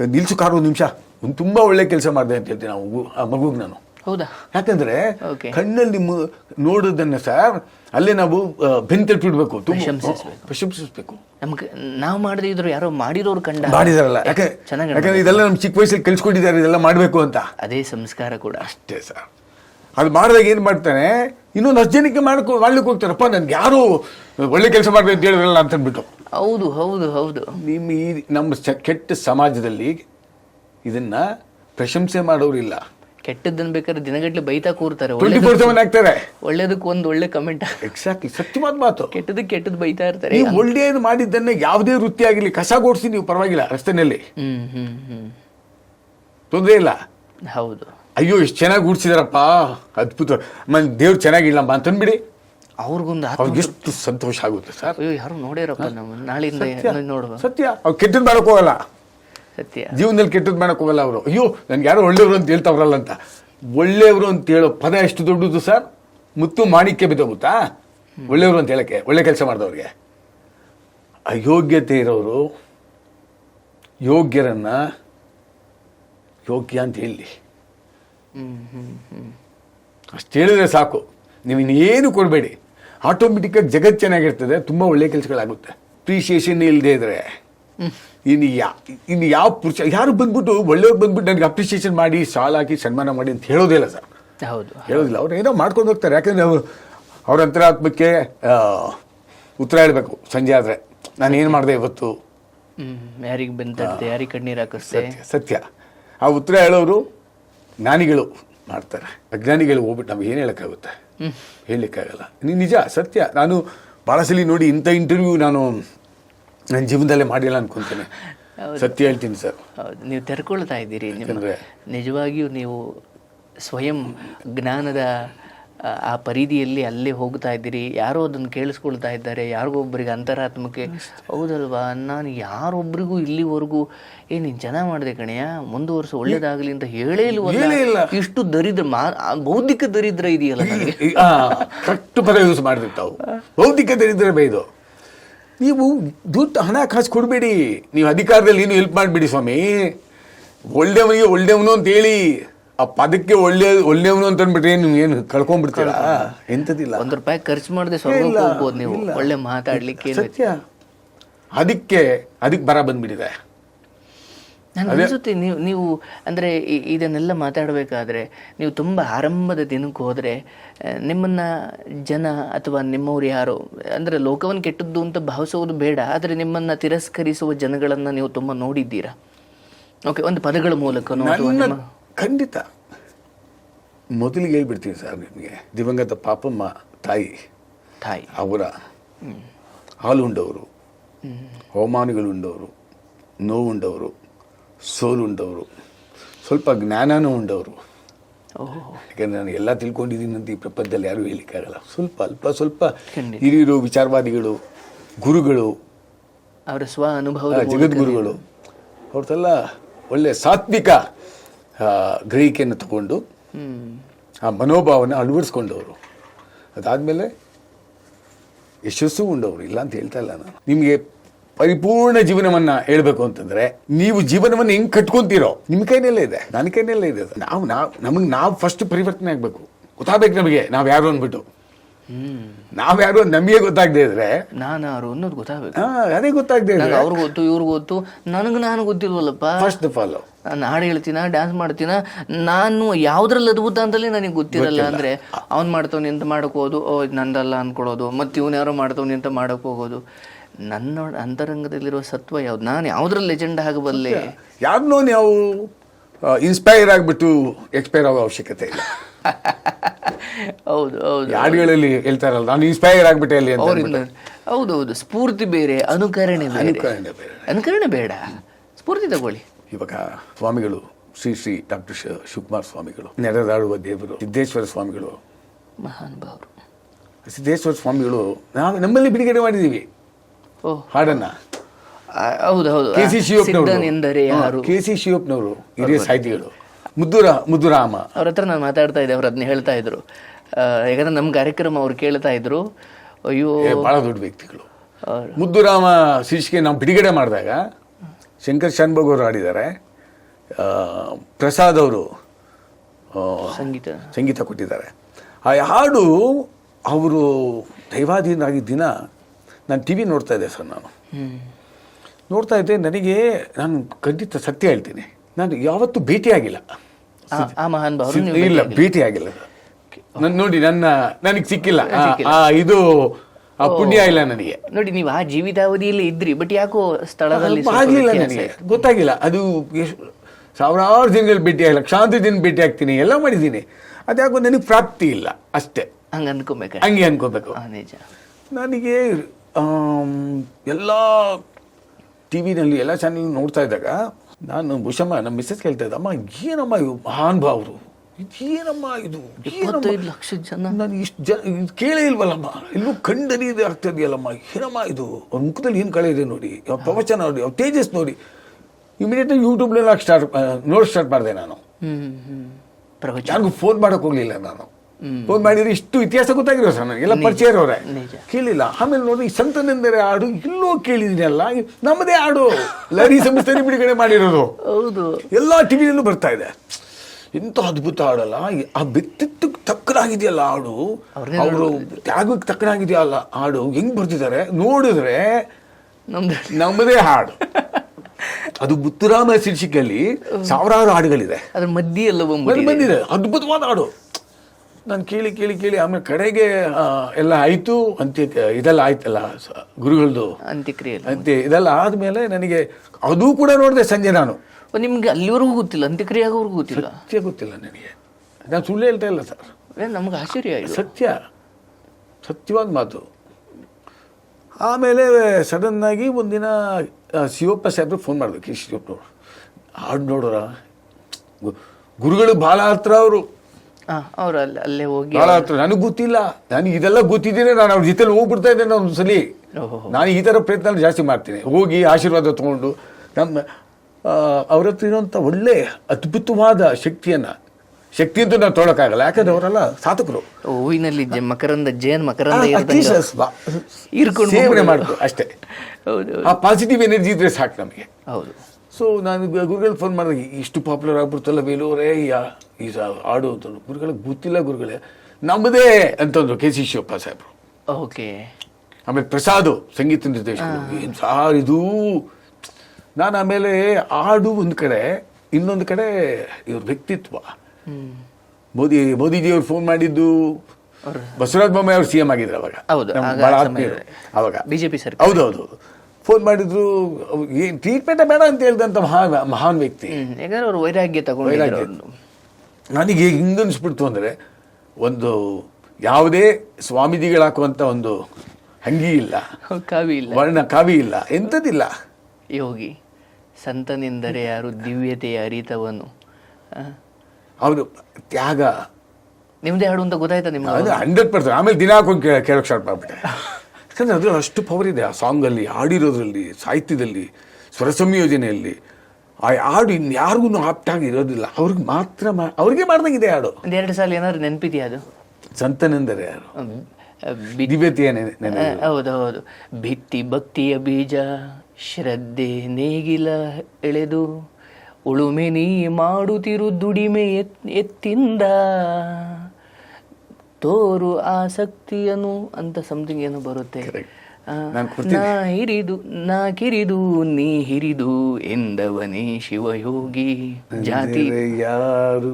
ನಿಲ್ಸು ಕಾರು ಒಂದು ನಿಮಿಷ. ಒಂದು ತುಂಬ ಒಳ್ಳೆ ಕೆಲಸ ಮಾಡಿದೆ ಅಂತ ಹೇಳ್ತೀನಿ ಮಗು ಆ ಮಗುಗೆ ನಾನು. ಹೌದಾ? ಯಾಕಂದ್ರೆ. ಕಣ್ಣಲ್ಲಿ ನೋಡೋದನ್ನ ಸರ್ ಅಲ್ಲಿ ನಾವು ತುಂಬ ಪ್ರಶಂಸಿಸ್ಬೇಕು. ನಮ್ಗೆ ನಾವು ಮಾಡಿದ್ರೆ ಇದ್ರು ಯಾರೋ ಮಾಡಿರೋರು ಕಂಡ ಮಾಡಿದಾರಲ್ಲ. ಯಾಕೆ ಚೆನ್ನಾಗಿ ಯಾಕಂದ್ರೆ ಇದೆಲ್ಲ ನಮ್ಮ ಚಿಕ್ಕ ವಯಸ್ಸಲ್ಲಿ ಕಲ್ಸ್ಕೊಂಡಿದ್ದಾರೆ ಇದೆಲ್ಲ ಮಾಡಬೇಕು ಅಂತ. ಅದೇ ಸಂಸ್ಕಾರ ಕೂಡ. ಅಷ್ಟೇ ಸರ್. ಅದು ಮಾಡಿದಾಗ ಏನು ಮಾಡ್ತಾನೆ ಇನ್ನೊಂದು ಹತ್ತು ಜನಕ್ಕೆ ಮಾಡ್ಕೊ ಮಾಡ್ಲಿಕ್ಕೆ ಹೋಗ್ತಾರಪ್ಪ ನನ್ಗೆ ಯಾರು ಒಳ್ಳೆ ಕೆಲಸ ಮಾಡ್ಬೇಕು ಅಂತ ಹೇಳಿದ್ರಲ್ಲ ಅಂತ ಅಂದ್ಬಿಟ್ಟು. ಹೌದು ಹೌದು ಹೌದು. ನಿಮ್ಮ ಈ ನಮ್ಮ ಕೆಟ್ಟ ಸಮಾಜದಲ್ಲಿ ಇದನ್ನ ಪ್ರಶಂಸೆ ಮಾಡೋರಿಲ್ಲ ಕೆಟ್ಟದ್ದನ್ನ ಬೇಕಾದ್ರೆ ದಿನಗಟ್ಟಲೆ ಬೈತಾ ಕೂರ್ತಾರೆ. ಆಗ್ತಾರೆ ಒಳ್ಳೇದಕ್ಕೆ ಒಂದು ಒಳ್ಳೆ ಕಮೆಂಟ್ ಎಕ್ಸಾಕ್ಟ್ಲಿ ಸತ್ಯವಾದ ಮಾತು. ಕೆಟ್ಟದಕ್ಕೆ ಕೆಟ್ಟದ್ದು ಬೈತಾ ಇರ್ತಾರೆ. ಒಳ್ಳೆಯದು ಮಾಡಿದ್ದನ್ನ ಯಾವುದೇ ವೃತ್ತಿ ಆಗಿರಲಿ ಕಸ ಓಡಿಸಿ ನೀವು ಪರವಾಗಿಲ್ಲ ರಸ್ತೆನಲ್ಲಿ. ತೊಂದರೆ ಇಲ್ಲ. ಹೌದು. ಅಯ್ಯೋ ಎಷ್ಟು ಚೆನ್ನಾಗಿ ಗುಡ್ಸಿದಾರಪ್ಪ ಅದ್ಭುತ. ಮನ್ ದೇವ್ರು ಚೆನ್ನಾಗಿಲ್ಲಮ್ಮ ಅಂತಂದ್ಬಿಡಿ ಅವ್ರಿಗೊಂದು ಅವ್ರಿಗೆ ಎಷ್ಟು ಸಂತೋಷ ಆಗುತ್ತೆ ಸರ್. ಅಯ್ಯೋ ಯಾರು ನೋಡ್ಯಾರಪ್ಪ ನಮ್ಮ ನಾಳಿಂದ ನೋಡುವ. ಸತ್ಯ. ಅವ್ರು ಕೆಟ್ಟದ್ದು ಮಾಡಕ್ ಹೋಗಲ್ಲ. ಸತ್ಯ. ಜೀವನದಲ್ಲಿ ಕೆಟ್ಟದ್ದು ಮಾಡಕ್ ಹೋಗಲ್ಲ ಅವರು. ಅಯ್ಯೋ, ನನ್ಗೆ ಯಾರೋ ಒಳ್ಳೆಯವರು ಅಂತ ಹೇಳ್ತಾವ್ರಲ್ಲ ಅಂತ. ಒಳ್ಳೆಯವರು ಅಂತ ಹೇಳೋ ಪದ ಎಷ್ಟು ದೊಡ್ಡದು ಸರ್? ಮುತ್ತು ಮಾಣಿಕ್ಯ ಬಿದ್ದೋಗುತ್ತಾ? ಒಳ್ಳೆಯವರು ಅಂತ ಹೇಳಕ್ಕೆ, ಒಳ್ಳೆ ಕೆಲಸ ಮಾಡಿದವ್ರಿಗೆ. ಅಯೋಗ್ಯತೆ ಇರೋರು ಯೋಗ್ಯರನ್ನ ಯೋಗ್ಯ ಅಂತ ಹೇಳಿ. ಅಷ್ಟು ಹೇಳಿದ್ರೆ ಸಾಕು. ನೀವು ಇನ್ನೇನು ಕೊಡಬೇಡಿ. ಆಟೋಮೆಟಿಕ್ಕಾಗಿ ಜಗತ್ತು ಚೆನ್ನಾಗಿರ್ತದೆ, ತುಂಬ ಒಳ್ಳೆ ಕೆಲಸಗಳಾಗುತ್ತೆ. ಅಪ್ರಿಷಿಯೇಷನ್ ಇಲ್ಲದೆ ಇದ್ರೆ. ಇನ್ನು ಯಾ ಇನ್ನು ಯಾವ ಪುರುಷ ಯಾರು ಬಂದ್ಬಿಟ್ಟು ಒಳ್ಳೆಯವ್ರು ಬಂದ್ಬಿಟ್ಟು ನನಗೆ ಅಪ್ರಿಷಿಯೇಷನ್ ಮಾಡಿ ಸಾಲ ಹಾಕಿ ಸನ್ಮಾನ ಮಾಡಿ ಅಂತ ಹೇಳೋದಿಲ್ಲ ಸರ್. ಹೌದು ಹೇಳೋದಿಲ್ಲ ಅವ್ರು ಏನೋ ಮಾಡ್ಕೊಂಡು ಹೋಗ್ತಾರೆ. ಯಾಕಂದ್ರೆ ಅವರು ಅವ್ರ ಅಂತರಾತ್ಮಕ್ಕೆ ಉತ್ತರ ಹೇಳಬೇಕು ಸಂಜೆ ಆದರೆ. ನಾನು ಏನು ಮಾಡಿದೆ ಇವತ್ತು? ಯಾರಿಗೆ ಬೆಂತಡ್ತೆ ಯಾರಿಗೆ ಕಣ್ಣೀರು ಹಾಕಿಸ್ತೆ ಸತ್ಯ ಸತ್ಯ. ಆ ಉತ್ತರ ಹೇಳೋರು ಜ್ಞಾನಿಗಳು ಮಾಡ್ತಾರೆ. ಅಜ್ಞಾನಿಗಳು ಹೋಗ್ಬಿಟ್ಟು ನಮ್ಗೆ ಏನು ಹೇಳೋಕ್ಕಾಗುತ್ತೆ? ಹೇಳಲಿಕ್ಕಾಗಲ್ಲ. ನೀನು ನಿಜ ಸತ್ಯ. ನಾನು ಭಾಳ ಸಲ ನೋಡಿ ಇಂಥ ಇಂಟರ್ವ್ಯೂ ನಾನು ನನ್ನ ಜೀವನದಲ್ಲೇ ಮಾಡಿಲ್ಲ ಅನ್ಕೊಂತೇನೆ. ಸತ್ಯ ಹೇಳ್ತೀನಿ ಸರ್. ಹೌದು ನೀವು ತೆರ್ಕೊಳ್ತಾ ಇದ್ದೀರಿ ನಿಮ್ಮ ನಿಜವಾಗಿಯೂ ನೀವು ಸ್ವಯಂ ಜ್ಞಾನದ ಆ, ಪರಿಧಿಯಲ್ಲಿ ಅಲ್ಲೇ ಹೋಗ್ತಾ ಇದ್ದೀರಿ. ಯಾರೋ ಅದನ್ನು ಕೇಳಿಸ್ಕೊಳ್ತಾ ಇದ್ದಾರೆ. ಯಾರಿಗೊಬ್ಬರಿಗೆ ಅಂತರಾತ್ಮಕ್ಕೆ ಹೌದಲ್ವಾ? ನಾನು ಯಾರೊಬ್ಬರಿಗೂ ಇಲ್ಲಿವರೆಗೂ ಏ ನೀನು ಚೆನ್ನಾಗಿ ಮಾಡಿದೆ ಕಣಯ್ಯ ಮುಂದುವರ್ಸು ಒಳ್ಳೇದಾಗಲಿ ಅಂತ ಹೇಳೇ ಇಲ್ಲ. ಇಷ್ಟು ದರಿದ್ರ ಮಾ ಬೌದ್ಧಿಕ ದರಿದ್ರ ಇದೆಯಲ್ಲ ನನಗೆ. ಕರೆಕ್ಟ್ ಪದ ಯೂಸ್ ಮಾಡಿರ್ತಾವೆ ಬೌದ್ಧಿಕ ದರಿದ್ರ ಬೈದು ನೀವು ದುಡ್ಡು ಹಣ ಕಾಸು ಕೊಡಬೇಡಿ. ನೀವು ಅಧಿಕಾರದಲ್ಲಿ ಏನು ಹೆಲ್ಪ್ ಮಾಡಿಬಿಡಿ ಸ್ವಾಮಿ. ಒಳ್ಳೆಯವನಿಗೆ ಒಳ್ಳೆಯವನು ಅಂತ ಹೇಳಿ ಆ ಪದಕ್ಕೆ ಒಳ್ಳೆ ಒಳ್ಳೆಯವನು ಅಂತ ಅಂದ್ಬಿಟ್ರೆ ನೀವು ಏನು ಕಳ್ಕೊಂಡ್ಬಿಡ್ತೀರ? ಎಂಥದಿಲ್ಲ. ಒಂದು ರೂಪಾಯಿ ಖರ್ಚು ಮಾಡದೆ ಸ್ವಲ್ಪ ಸ್ವರ್ಗಕ್ಕೆ ಹೋಗ್ಬೋದು ನೀವು. ಒಳ್ಳೆ ಮಾತಾಡ್ಲಿಕ್ಕೆ ಸತ್ಯ. ಅದಕ್ಕೆ ಅದಕ್ಕೆ ಬರ ಬಂದ್ಬಿಟ್ಟಿದೆ. ನನಗೆ ಅನಿಸುತ್ತೆ ನೀವು ನೀವು ಅಂದರೆ ಇದನ್ನೆಲ್ಲ ಮಾತಾಡಬೇಕಾದ್ರೆ ನೀವು ತುಂಬ ಆರಂಭದ ದಿನಕ್ಕೆ ಹೋದರೆ ನಿಮ್ಮನ್ನ ಜನ ಅಥವಾ ನಿಮ್ಮವ್ರು ಯಾರು ಅಂದರೆ ಲೋಕವನ್ನು ಕೆಟ್ಟದ್ದು ಅಂತ ಭಾವಿಸೋದು ಬೇಡ ಆದರೆ ನಿಮ್ಮನ್ನ ತಿರಸ್ಕರಿಸುವ ಜನಗಳನ್ನು ನೀವು ತುಂಬ ನೋಡಿದ್ದೀರಾ? ಓಕೆ ಒಂದು ಪದಗಳ ಮೂಲಕ ನನ್ನ ಖಂಡಿತ. ಮೊದಲಿಗೆ ಹೇಳ್ಬಿಡ್ತೀನಿ ಸರ್ ನಿಮಗೆ ದಿವಂಗತ ಪಾಪಮ್ಮ ತಾಯಿ ತಾಯಿ. ಅವರ ಹಾಲುಂಡವರು ಅವಮಾನಗಳುಂಡವರು ನೋವುಂಡವರು ಸೋಲುಂಡವರು ಸ್ವಲ್ಪ ಜ್ಞಾನನೂ ಉಂಡವರು ಓಹ್. ಯಾಕಂದ್ರೆ ನಾನು ಎಲ್ಲ ತಿಳ್ಕೊಂಡಿದ್ದೀನಿ ಅಂತ ಈ ಪ್ರಪಂಚದಲ್ಲಿ ಯಾರೂ ಹೇಳಲಿಕ್ಕಾಗಲ್ಲ. ಸ್ವಲ್ಪ ಅಲ್ಪ ಸ್ವಲ್ಪ. ಹಿರಿಯರು ವಿಚಾರವಾದಿಗಳು ಗುರುಗಳು ಅವರ ಸ್ವ ಅನುಭವ ಜಗದ್ಗುರುಗಳು ಅವ್ರದ್ದೆಲ್ಲ ಒಳ್ಳೆ ಸಾತ್ವಿಕ ಗ್ರಹಿಕೆಯನ್ನು ತಗೊಂಡು ಆ ಮನೋಭಾವನ ಅಳವಡಿಸ್ಕೊಂಡವರು. ಅದಾದಮೇಲೆ ಯಶಸ್ಸು ಉಂಡವರು ಇಲ್ಲ ಅಂತ ಹೇಳ್ತಾ ಇಲ್ಲ ನಾನು. ನಿಮಗೆ ಪರಿಪೂರ್ಣ ಜೀವನವನ್ನ ಹೇಳ್ಬೇಕು ಅಂತಂದ್ರೆ ನೀವು ಜೀವನವನ್ನ ಹೆಂಗ್ ಕಟ್ಕೊಂತೀರೋ ನಿಮ್ಮ ಕೈನಲ್ಲೇ ಇದೆ ನನ್ನ ಕೈನಲ್ಲೇ ಇದೆ. ನಾವು ನಾವು ನಮಗೆ ನಾವು ಫಸ್ಟ್ ಪರಿವರ್ತನೆ ಆಗ್ಬೇಕು. ಗೊತ್ತಾಗಬೇಕು ನಮಗೆ ನಾವು ಯಾರು ಅಂದ್ಬಿಟ್ಟು. ನಾವ್ಯಾರು ನಮಗೆ ಗೊತ್ತಾಗದೆ ಇದ್ರೆ ನಾನು ಯಾರು ಅನ್ನೋದು ಗೊತ್ತಾಗಬೇಕು. ಅದೇ ಗೊತ್ತಾಗದೆ ಅವ್ರಿಗೆ ಗೊತ್ತು ಇವ್ರಿಗೆ ಗೊತ್ತು. ನನಗೆ ನಾನು ಗೊತ್ತಿಲ್ವಲ್ಲಪ್ಪ. ಫಸ್ಟ್ ಆಫ್ ಆಲ್ ನಾನು ಹಾಡು ಹೇಳ್ತೀನ ಡ್ಯಾನ್ಸ್ ಮಾಡ್ತೀನ? ನಾನು ಯಾವ್ದ್ರಲ್ಲಿ ಅದ್ಭುತ ಅಂತಲೇ ನನಗೆ ಗೊತ್ತಿರಲ್ಲ ಅಂದ್ರೆ ಅವ್ನ್ ಮಾಡ್ತವ್ ನಿಂತ ಮಾಡಕ್ ಹೋದು ಓ ನಂದಲ್ಲ ಅನ್ಕೊಳೋದು ಮತ್ತೆ ಇವನು ಯಾರೋ ಮಾಡ್ತವ್ ನಿಂತ ಮಾಡಕ್ ಹೋಗೋದು. ನನ್ನ ಅಂತರಂಗದಲ್ಲಿರುವ ಸತ್ವ ಯಾವ್ದು? ನಾನು ಯಾವ್ದ್ರಲ್ಲಿ ಲೆಜೆಂಡ್ ಆಗಬಲ್ಲೆ? ಯಾರನ್ನೋ ನಾವು ಇನ್ಸ್ಪೈರ್ ಆಗಿಬಿಟ್ಟು ಎಕ್ಸ್ಪೈರ್ ಆಗೋ ಅವಶ್ಯಕತೆ ಇಲ್ಲ. *laughs* ಹೌದು ಹೌದು ಹಾಡುಗಳಲ್ಲಿ ಹೇಳ್ತಾರಲ್ಲ ನಾನು ಇನ್ಸ್ಪೈರ್ ಆಗ್ಬಿಟ್ಟೆ ಅಲ್ಲಿ ಅಂತ ಅವರಿಂದ ಹೌದು ಹೌದು. ಸ್ಫೂರ್ತಿ ಬೇರೆ ಅನುಕರಣೆ ಬೇರೆ. ಅನುಕರಣೆ ಬೇರೆ. ಅನುಕರಣೆ ಬೇಡ. ಸ್ಫೂರ್ತಿ ತಗೊಳ್ಳಿ. ಇವಾಗ ಸ್ವಾಮಿಗಳು ಶ್ರೀ ಶ್ರೀ ಡಾಕ್ಟರ್ ಶಿವಕುಮಾರ್ ಸ್ವಾಮಿಗಳು ನೆರೆದಾಡುವ ದೇವರು ಸಿದ್ದೇಶ್ವರ ಸ್ವಾಮಿಗಳು. ಮಹಾನುಭಾವರು ಸಿದ್ದೇಶ್ವರ ಸ್ವಾಮಿಗಳು ನಾವು ನಮ್ಮಲ್ಲಿ ಬಿಡುಗಡೆ ಮಾಡಿದ್ದೀವಿ. ಹಾಡನ್ನ? ಹೌದು ಹೌದು. ಕೆ ಸಿ ಸಿದ್ಧನೆಂದರೆ ಯಾರು? ಕೆ ಸಿ ಶಿವಪ್ಪನವರು ಹಿರಿಯ ಸಾಹಿತಿಗಳು. ಮುದ್ದುರ ಮುದ್ದುರಾಮ. ಅವ್ರ ಹತ್ರ ನಾನು ಮಾತಾಡ್ತಾ ಇದ್ದೆ ಅವ್ರು ಅದನ್ನ ಹೇಳ್ತಾ ಇದ್ರು. ಯಾಕಂದ್ರೆ ನಮ್ಮ ಕಾರ್ಯಕ್ರಮ ಅವ್ರು ಕೇಳ್ತಾ ಇದ್ರು. ಅಯ್ಯೋ. ಭಾಳ ಬಹಳ ದೊಡ್ಡ ವ್ಯಕ್ತಿಗಳು. ಮುದ್ದುರಾಮ ಶೀರ್ಷಿಕೆ ನಾವು ಬಿಡುಗಡೆ ಮಾಡಿದಾಗ ಶಂಕರ್ ಶಾನ್ಭೋಗ್ ಅವರು ಹಾಡಿದ್ದಾರೆ. ಪ್ರಸಾದ್ ಅವರು ಸಂಗೀತ. ಸಂಗೀತ ಕೊಟ್ಟಿದ್ದಾರೆ. ಆ ಹಾಡು ಅವರು ದೈವಾಧೀನಾಗಿದ್ದ ದಿನ ನಾನು ಟಿ ವಿ ನೋಡ್ತಾ ಇದ್ದೆ ಸರ್ ನಾನು. ನೋಡ್ತಾ ಇದ್ದೆ ನನಗೆ ನಾನು ಖಂಡಿತ ಸತ್ಯ ಹೇಳ್ತೀನಿ. ನಾನು ಯಾವತ್ತೂ ಭೇಟಿಯಾಗಿಲ್ಲ ಇಲ್ಲ ಭೇಟಿ ಆಗಿಲ್ಲ. ನಾನು ನೋಡಿ ನನ್ನ ನನಗೆ ಸಿಕ್ಕಿಲ್ಲ. ಇದು ಆ ಪುಣ್ಯ ಇಲ್ಲ ನನಗೆ. ನೋಡಿ ನೀವು ಆ ಜೀವಿತಾವಧಿಯಲ್ಲಿ ಇದ್ರಿ ಬಟ್ ಯಾಕೋ ಸ್ಥಳದಲ್ಲಿ ಆಗಲಿಲ್ಲ ನನಗೆ. ಗೊತ್ತಾಗಿಲ್ಲ. ಅದು ಸಾವಿರಾರು ದಿನಗಳು ಭೇಟಿ ಆಗಿಲ್ಲ. ಕ್ಷಾಂತಿ ದಿನ ಭೇಟಿ ಆಗ್ತೀನಿ ಎಲ್ಲ ಮಾಡಿದ್ದೀನಿ. ಅದ್ಯಾಕೋ ನನಗೆ ಪ್ರಾಪ್ತಿ ಇಲ್ಲ ಅಷ್ಟೇ. ಹಂಗೆ ಅನ್ಕೋಬೇಕು ಹಂಗೆ ಅನ್ಕೋಬೇಕು ನಿಜ. ನನಗೆ ಎಲ್ಲ ಟಿ ವಿನಲ್ಲಿ ಎಲ್ಲ ಚಾನಲ್ ನೋಡ್ತಾ ಇದ್ದಾಗ ನಾನು ಭೂಷಮ್ಮ ನಮ್ಮ ಮಿಸ್ಸಸ್ ಕೇಳ್ತಾ ಇದ್ದೆ ಅಮ್ಮ ಏನಮ್ಮ ಇವು ಮಹಾನ್ ಭಾವರು ಏನಮ್ಮ ಇದು? ಇಪ್ಪತ್ತೈದು ಲಕ್ಷ ಜನ. ನಾನು ಇಷ್ಟು ಜನ ಇದು ಕೇಳೇ ಇಲ್ವಲ್ಲಮ್ಮ? ಎಲ್ಲೂ ಕಂಡರಿಯದೆ ಆಗ್ತಾ ಇದೆಯಲ್ಲಮ್ಮ? ಏನಮ್ಮ ಇದು? ಅವ್ರ ಮುಖದಲ್ಲಿ ಏನು ಕಳೆ ಇದೆ ನೋಡಿ ಅವ್ರ ಪ್ರವಚನ ನೋಡಿ ಅವ್ರ ತೇಜಸ್ ನೋಡಿ. ಇಮಿಡಿಯೇಟ್ಲಿ ಯೂಟ್ಯೂಬ್ನೆಲ್ಲ ಸ್ಟಾರ್ಟ್ ನೋಡಿ ಸ್ಟಾರ್ಟ್ ಮಾಡಿದೆ ನಾನು. ಪ್ರವಚನ. ಯಾರಿಗೂ ಫೋನ್ ಮಾಡೋಕ್ಕೆ ಹೋಗಲಿಲ್ಲ ನಾನು. ಫೋನ್ ಮಾಡಿದ್ರೆ ಇಷ್ಟು ಇತಿಹಾಸ ಗೊತ್ತಾಗಿರೋ ಸರ್ ನನಗೆ. ಎಲ್ಲ ಪರಿಚಯ ಇರೋರೆ. ಕೇಳಿಲ್ಲ. ಆಮೇಲೆ ನೋಡಿ ಸಂತನೆಂದರೆ ಹಾಡು ಇಲ್ಲೋ ಕೇಳಿದಿನಲ್ಲ ನಮ್ಮದೇ ಹಾಡು. ಲರಿ ಸಂಸ್ಥೆ ಬಿಡುಗಡೆ ಮಾಡಿರೋದು. ಹೌದು. ಎಲ್ಲ ಟಿವಿಯಲ್ಲೂ ಬರ್ತಾ ಇದೆ. ಎಂತ ಅದ್ಭುತ ಹಾಡಲ್ಲ. ಆ ಬಿತ್ತಿತ್ತು ತಕ್ಕನಾಗಿದೆಯಲ್ಲ ಹಾಡು. ಅವರು ತ್ಯಾಗಕ್ಕೆ ತಕ್ಕನಾಗಿದೆಯಲ್ಲ ಹಾಡು. ಹೆಂಗ್ ಬರ್ತಿದ್ದಾರೆ? ನೋಡಿದ್ರೆ ನಮ್ದು. ನಮ್ಮದೇ ಹಾಡು. ಅದು ಮುತ್ತುರಾಮ ಶೀರ್ಷಿಕೆಯಲ್ಲಿ ಸಾವಿರಾರು ಹಾಡುಗಳಿದೆ. ಅದ್ರ ಮಧ್ಯೆ ಬಂದಿದೆ ಅದ್ಭುತವಾದ ಹಾಡು. ನಾನು ಕೇಳಿ ಕೇಳಿ ಕೇಳಿ ಆಮೇಲೆ ಕಡೆಗೆ ಎಲ್ಲ ಆಯ್ತು ಅಂತ್ಯ ಇದೆಲ್ಲ ಆಯ್ತಲ್ಲ ಗುರುಗಳದು? ಅಂತ್ಯಕ್ರಿಯೆ ಅಂತ್ಯ ಇದೆಲ್ಲ ಆದ್ಮೇಲೆ ನನಗೆ ಅದು ಕೂಡ ನೋಡಿದೆ ಸಂಜೆ ನಾನು. ನಿಮಗೆ ಅಲ್ಲಿವರೆಗೂ ಗೊತ್ತಿಲ್ಲ ಅಂತ್ಯಕ್ರಿಯೆ ಆಗೋವರೆಗೂ ಗೊತ್ತಿಲ್ಲ? ಸತ್ಯ ಗೊತ್ತಿಲ್ಲ ನನಗೆ. ನಾನು ಸುಳ್ಳು ಹೇಳ್ತಾ ಇಲ್ಲ ಸರ್. ನಮ್ಗೆ ಆಶ್ಚರ್ಯ ಆಯ್ತು ಸತ್ಯ. ಸತ್ಯವಾದ ಮಾತು. ಆಮೇಲೆ ಸಡನ್ ಆಗಿ ಒಂದಿನ ಶಿವಪ್ಪ ಸಾಹೇಬ್ರು ಫೋನ್ ಮಾಡಿದ್ರು ಕೆ ಶಿವಪ್ಪ ಹಾಡು ನೋಡೋರ. ಗು- ಗುರುಗಳು ಭಾಳ ಹತ್ರ ಅವರು. ಅವ್ರು ಅಲ್ಲಿ ಅಲ್ಲೇ ಹೋಗಿ ಭಾಳ ಹತ್ರ ನನಗೆ ಗೊತ್ತಿಲ್ಲ. ನನಗೆ ಇದೆಲ್ಲ ಗೊತ್ತಿದ್ದೇನೆ ನಾನು ಅವ್ರ ಜೊತೆಲಿ ಹೋಗ್ಬಿಡ್ತಾ ಇದ್ದೇನೆ ಒಂದ್ಸಲಿ ನಾನು ಈ ಥರ ಪ್ರಯತ್ನ ಜಾಸ್ತಿ ಮಾಡ್ತೀನಿ. ಹೋಗಿ ಆಶೀರ್ವಾದ ತಗೊಂಡು ನಮ್ಮ ಅವ್ರ ಹತ್ರ ಇರುವಂಥ ಒಳ್ಳೆ ಅದ್ಭುತವಾದ ಶಕ್ತಿಯನ್ನ ಶಕ್ತಿ ಅಂತೂ ನಾವು ತೊಳಕಾಗಲ್ಲ ಯಾಕಂದ್ರೆ ಅವರೆಲ್ಲ ಸಾಧಕರು. ಹೂವಿನಲ್ಲಿ ಜೆ- ಮಕರಂದ ಜೇನ್ ಮಕರಂದ ಇರ್ಕೊಂಡು ಸೇವನೆ ಹೋಗ್ಬಿಡೋದು. ಅಷ್ಟೇ. ಹೌದು ಆ ಪಾಸಿಟಿವ್ ಎನರ್ಜಿ ಇದ್ರೆ ಸಾಕು ನಮಗೆ. ಹೌದು. ಸೊ ನಾನು ಗುರುಗಳು ಫೋನ್ ಮಾಡಿದಾಗ ಇಷ್ಟು ಪಾಪ್ಯುಲರ್ ಆಗ್ಬಿಡ್ತಲ್ಲ ಬೇಲೂರೇ ಯಾ ಈ ಹಾಡು ಅಂತ ಗುರುಗಳಿಗೆ ಗೊತ್ತಿಲ್ಲ ಗುರುಗಳೇ. ನಮ್ಮದೇ ಅಂತಂದ್ರು ಕೆ ಸಿ ಶಿವಪ್ಪ ಸಾಹೇಬ್ರು. ಓಕೆ. ಆಮೇಲೆ ಪ್ರಸಾದ್ ಸಂಗೀತ ನಿರ್ದೇಶಕರು ಏನು ಸಾರ್ ಇದು? ನಾನು ಆಮೇಲೆ ಹಾಡು ಒಂದು ಕಡೆ ಇನ್ನೊಂದು ಕಡೆ ಇವ್ರ ವ್ಯಕ್ತಿತ್ವ. ಮೋದಿ ಮೋದಿಜಿ ಅವ್ರು ಫೋನ್ ಮಾಡಿದ್ದು ಬಸವರಾಜ ಬೊಮ್ಮಾಯಿ ಅವರು ಸಿ ಎಂ ಆಗಿದ್ರು ಅವಾಗ. ಹೌದು, ಆತ್ಮೀಯರು ಅವಾಗ. ಬಿಜೆಪಿ ಸರ್ ಹೌದು ಹೌದು ಫೋನ್ ಮಾಡಿದ್ರು ಏನು ಟ್ರೀಟ್ಮೆಂಟ್ ಬೇಡ ಅಂತ ಹೇಳಿದಂತ ಮಹಾನ್ ಮಹಾನ್ ವ್ಯಕ್ತಿ. ಯಾಕಂದ್ರೆ ಅವ್ರು ವೈರಾಗ್ಯ ತಗೊಂಡು ನನಗೆ ಹಿಂಗನ್ಸ್ಬಿಡ್ತು ಅಂದರೆ ಒಂದು ಯಾವುದೇ ಸ್ವಾಮೀಜಿಗಳು ಹಾಕುವಂಥ ಒಂದು ಹಂಗಿ ಇಲ್ಲ. ಕವಿ ಇಲ್ಲ. ವರ್ಣ ಕವಿ ಇಲ್ಲ. ಎಂಥದ್ದಿಲ್ಲ. ಯೋಗಿ ಸಂತನೆಂದರೆ ಯಾರು ದಿವ್ಯತೆಯ ಅರಿತವನು? ಅವರು ತ್ಯಾಗ. ನಿಮ್ದೇ ಹಾಡು ಅಂತ ಗೊತ್ತಾಯ್ತಾ ನಿಮ್ಮ ಅದು ಹಂಡ್ರೆಡ್ ಪರ್ಸೆಂಟ್ ಆಮೇಲೆ ದಿನ ಹಾಕೊಂಡು ಕೇಳ ಕೇಳೋಕೆ ಸ್ಟಾರ್ಟ್ ಮಾಡಿಬಿಟ್ಟೆ. ಯಾಕಂದ್ರೆ ಅದರಲ್ಲಿ ಅಷ್ಟು ಪವರ್ ಇದೆ. ಆ ಸಾಂಗಲ್ಲಿ ಹಾಡಿರೋದ್ರಲ್ಲಿ ಸಾಹಿತ್ಯದಲ್ಲಿ ಸ್ವರ ಸಂಯೋಜನೆಯಲ್ಲಿ ಆ ಹಾಡು ಇನ್ಯಾರಿಗೂ ಆಪ್ಟಾಗಿ ಇರೋದಿಲ್ಲ. ಅವ್ರಿಗೆ ಮಾತ್ರ ಮಾ ಅವ್ರಿಗೆ ಮಾಡ್ದಂಗಿದೆ ಹಾಡು. ಒಂದು ಎರಡು ಸಾಲ ಏನಾದ್ರು ನೆನಪಿದೆಯಾ ಅದು? ಸಂತನೆಂದರೆ ಯಾರು? ಅಹ್, ಅಹ್, ಬಿ- ದಿವ್ಯತೆಯ ನೆನೆ- ನೆನೆ ಅಹ್, ಹೌದು ಹೌದು ಭಿತ್ತಿ ಭಕ್ತಿಯ ಬೀಜ ಶ್ರದ್ಧೆ ನೇಗಿಲ ಎಳೆದು ಉಳುಮೆ ನೀ ಮಾಡುತ್ತಿರು ದುಡಿಮೆ ಎತ್ ಎತ್ತಿಂದ. ತೋರು ಆಸಕ್ತಿಯನು ಅಂತ ಸಮಥಿಂಗ್ ಏನು ಬರುತ್ತೆ. ನಾ ಹಿರಿದು ನಾ ಕಿರಿದು ನೀ ಹಿರಿದು ಎಂದವನೇ ಶಿವಯೋಗಿ. ಜಾತಿ ಯಾರು?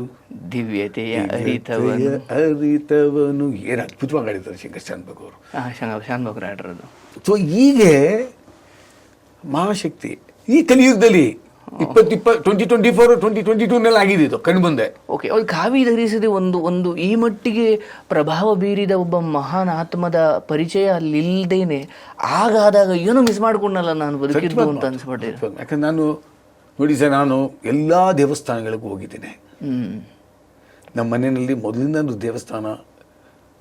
ದಿವ್ಯತೆಯ ಅರಿತವನು. ಅರಿತವನು. ಏನು ಅದ್ಭುತವಾಗಿ ಆಡಿದ್ದಾರೆ ಶಂಕರ್ ಶಾನ್ಭಗ್ ಅವರು ಆ, ಶಾನ್ ಶಾನ್ಭೋಗ್ರ ಆಡಿರೋದು ಸೊ ಹೀಗೆ ಮಹಾಶಕ್ತಿ ಈ ಕಲಿಯುಗದಲ್ಲಿ ಇಪ್ಪತ್ತು ಇಪ್ಪ twenty twenty four twenty twenty ಟೂನಲ್ಲಿ ಆಗಿದೆ ಇದು ಕಣ್ಣು ಮುಂದೆ. ಓಕೆ ಅವ್ಳು ಕಾವಿ ಧರಿಸದೆ ಒಂದು ಒಂದು ಈ ಮಟ್ಟಿಗೆ ಪ್ರಭಾವ ಬೀರಿದ ಒಬ್ಬ ಮಹಾನ್ ಆತ್ಮದ ಪರಿಚಯ ಅಲ್ಲಿ ಇಲ್ದೇನೆ ಆಗಾದಾಗ ಏನೋ ಮಿಸ್ ಮಾಡ್ಕೊಂಡಲ್ಲ ನಾನು ಬದುಕಿದ್ದು ಅಂತ ಅನ್ಸ್ಬಿಟ್ಟೆ ಯಾಕಂದ್ರೆ ನಾನು ನೋಡಿ ಸರ್ ನಾನು ಎಲ್ಲ ದೇವಸ್ಥಾನಗಳಿಗೂ ಹೋಗಿದ್ದೇನೆ. ನಮ್ಮ ಮನೆಯಲ್ಲಿ ಮೊದಲಿಂದ ಒಂದು ದೇವಸ್ಥಾನ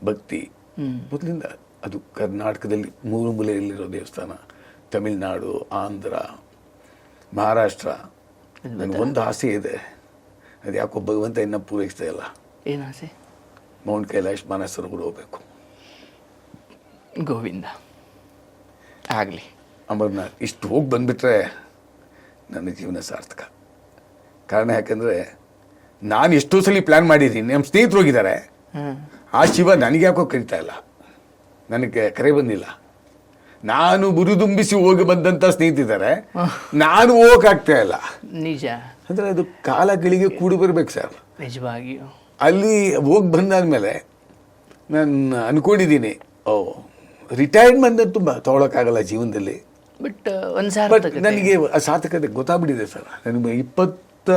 ಭಕ್ತಿ. ಮೊದಲಿಂದ ಅದು ಕರ್ನಾಟಕದಲ್ಲಿ ಮೂರು ಮೂಲೆಯಲ್ಲಿರೋ ದೇವಸ್ಥಾನ. ತಮಿಳುನಾಡು ಆಂಧ್ರ ಮಹಾರಾಷ್ಟ್ರ. ನನಗೊಂದು ಒಂದು ಆಸೆ ಇದೆ. ಅದು ಯಾಕೋ ಭಗವಂತ ಇನ್ನೂ ಪೂರೈಸ್ತಾ ಇಲ್ಲ. ಏನು ಆಸೆ? ಮೌಂಟ್ ಕೈಲಾಶ್ ಮಾನಸರೋವರ ಹೋಗ್ಬೇಕು. ಗೋವಿಂದ. ಆಗಲಿ. ಅಮರ್ನಾಥ್ ಇಷ್ಟು ಹೋಗಿ ಬಂದುಬಿಟ್ರೆ ನನ್ನ ಜೀವನ ಸಾರ್ಥಕ. ಕಾರಣ ಯಾಕಂದರೆ ನಾನು ಎಷ್ಟೋ ಸಲ ಪ್ಲ್ಯಾನ್ ಮಾಡಿದ್ದೀನಿ. ನಮ್ಮ ಸ್ನೇಹಿತರು ಹೋಗಿದ್ದಾರೆ. ಆ ಶಿವ ನನಗೆ ಯಾಕೋ ಕರಿತಾ ಇಲ್ಲ. ನನಗೆ ಕರೆ ಬಂದಿಲ್ಲ. ನಾನು ಮುರಿದುಂಬಿಸಿ ಹೋಗಿ ಬಂದಂತ ಸ್ನೇಹಿತಿದ್ದಾರೆ ನಾನು ಹೋಗಕ್ಕಾಗ್ತಾ ಇಲ್ಲ. ನಿಜ. ಅಂದರೆ ಅದು ಕಾಲಗಳಿಗೆ ಕೂಡಿ ಬರ್ಬೇಕು ಸರ್. ನಿಜವಾಗಿಯೂ. ಅಲ್ಲಿ ಹೋಗಿ ಬಂದಾದ್ಮೇಲೆ ನಾನು ಅನ್ಕೊಂಡಿದ್ದೀನಿ ಓ ರಿಟೈರ್ಮೆಂಟ್ ತುಂಬಾ ತಗೊಳಕ್ಕಾಗಲ್ಲ ಜೀವನದಲ್ಲಿ. ಬಟ್ ಒಂದು ಬಟ್ ನನಗೆ ಆ ಸಾರ್ಥಕತೆ ಗೊತ್ತಾಗ್ಬಿಟ್ಟಿದೆ ಸರ್. ನನಗೆ ಇಪ್ಪತ್ತ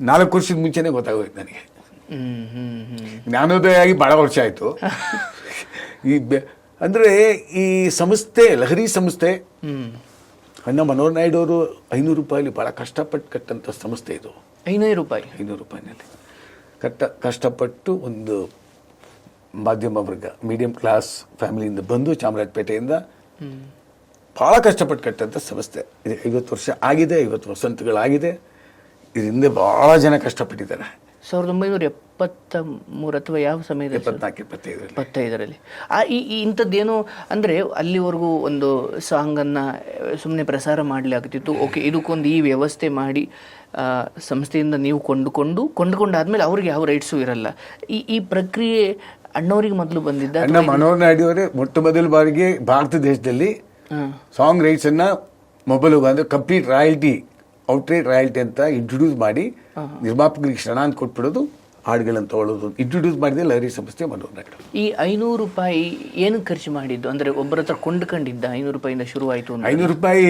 ನಾಲ್ಕು ವರ್ಷದ ಮುಂಚೆನೇ ಗೊತ್ತಾಗೋಯ್ತು ನನಗೆ. ಹ್ಮ್ ಹ್ಮ್ ಹ್ಮ್. ಜ್ಞಾನೋದಯ ಆಗಿ ಭಾಳ ವರ್ಷ ಆಯಿತು. *laughs* ಈ ಅಂದರೆ ಈ ಸಂಸ್ಥೆ ಲಹರಿ ಸಂಸ್ಥೆ ಅಣ್ಣ ಮನೋಹರ್ ನಾಯ್ಡು ಅವರು ಐನೂರು ರೂಪಾಯಲ್ಲಿ ಭಾಳ ಕಷ್ಟಪಟ್ಟು ಕಟ್ಟಂಥ ಸಂಸ್ಥೆ ಇದು. ಐನೂರು ರೂಪಾಯಿ. ಐನೂರು ರೂಪಾಯಿನಲ್ಲಿ. ಕಟ್ಟ ಕಷ್ಟಪಟ್ಟು ಒಂದು ಮಾಧ್ಯಮ ವರ್ಗ ಮೀಡಿಯಂ ಕ್ಲಾಸ್ ಫ್ಯಾಮಿಲಿಯಿಂದ ಬಂದು ಚಾಮರಾಜಪೇಟೆಯಿಂದ ಭಾಳ ಕಷ್ಟಪಟ್ಟು ಕಟ್ಟಂಥ ಸಂಸ್ಥೆ. ಇದು ಐವತ್ತು ವರ್ಷ ಆಗಿದೆ ಐವತ್ತು ವಸಂತಗಳಾಗಿದೆ. ಇದರಿಂದ ಭಾಳ ಜನ ಕಷ್ಟಪಟ್ಟಿದ್ದಾರೆ. ಸಾವಿರದ ಒಂಬೈನೂರ ಎಪ್ಪತ್ತ ಮೂರು ಅಥವಾ ಯಾವ ಸಮಯದಲ್ಲಿ ಇಪ್ಪತ್ತೈದರಲ್ಲಿ ಆ ಈ ಈ ಇಂಥದ್ದೇನು ಅಂದರೆ ಅಲ್ಲಿವರೆಗೂ ಒಂದು ಸಾಂಗನ್ನು ಸುಮ್ಮನೆ ಪ್ರಸಾರ ಮಾಡಲಾಗ್ತಿತ್ತು ಓಕೆ ಇದಕ್ಕೊಂದು ಈ ವ್ಯವಸ್ಥೆ ಮಾಡಿ ಸಂಸ್ಥೆಯಿಂದ ನೀವು ಕೊಂಡುಕೊಂಡು ಕೊಂಡುಕೊಂಡಾದ್ಮೇಲೆ ಅವ್ರಿಗೆ ಯಾವ ರೈಟ್ಸು ಇರಲ್ಲ. ಈ ಈ ಪ್ರಕ್ರಿಯೆ ಅಣ್ಣವರಿಗೆ ಮೊದಲು ಬಂದಿದ್ದ ಅಣ್ಣ ಮನೋಹರ್ ನಾಯ್ಡು ಅವರೇ ಮೊಟ್ಟ ಮೊದಲ ಬಾರಿಗೆ ಭಾರತ ದೇಶದಲ್ಲಿ ಸಾಂಗ್ ರೈಟ್ಸನ್ನು ಮೊಬೈಲ್ ಅಂದರೆ ಕಂಪ್ಲೀಟ್ ರಾಯಲ್ಟಿ ಔಟ್ರೇಟ್ ರಾಯಲ್ಟಿ ಅಂತ ಇಂಟ್ರೊಡ್ಯೂಸ್ ಮಾಡಿ ನಿರ್ಮಾಪಕರಿಗೆ ಕ್ಷಣ ಅಂತ ಕೊಟ್ಬಿಡೋದು ಹಾಡುಗಳನ್ನು ತಗೊಳ್ಳೋದು. ಇಂಟ್ರೊಡ್ಯೂಸ್ ಮಾಡಿದೆ ಲಹರಿ ಸಂಸ್ಥೆ ಮನೋರಂಜನೆ ಈ ಐನೂರು ರೂಪಾಯಿ ಏನು ಖರ್ಚು ಮಾಡಿದ್ದು? ಅಂದರೆ ಒಬ್ಬರ ಹತ್ರ ಕೊಂಡ್ಕೊಂಡಿದ್ದ ಐನೂರು ರೂಪಾಯಿಂದ ಶುರುವಾಯಿತು ಐನೂರು ರೂಪಾಯಿ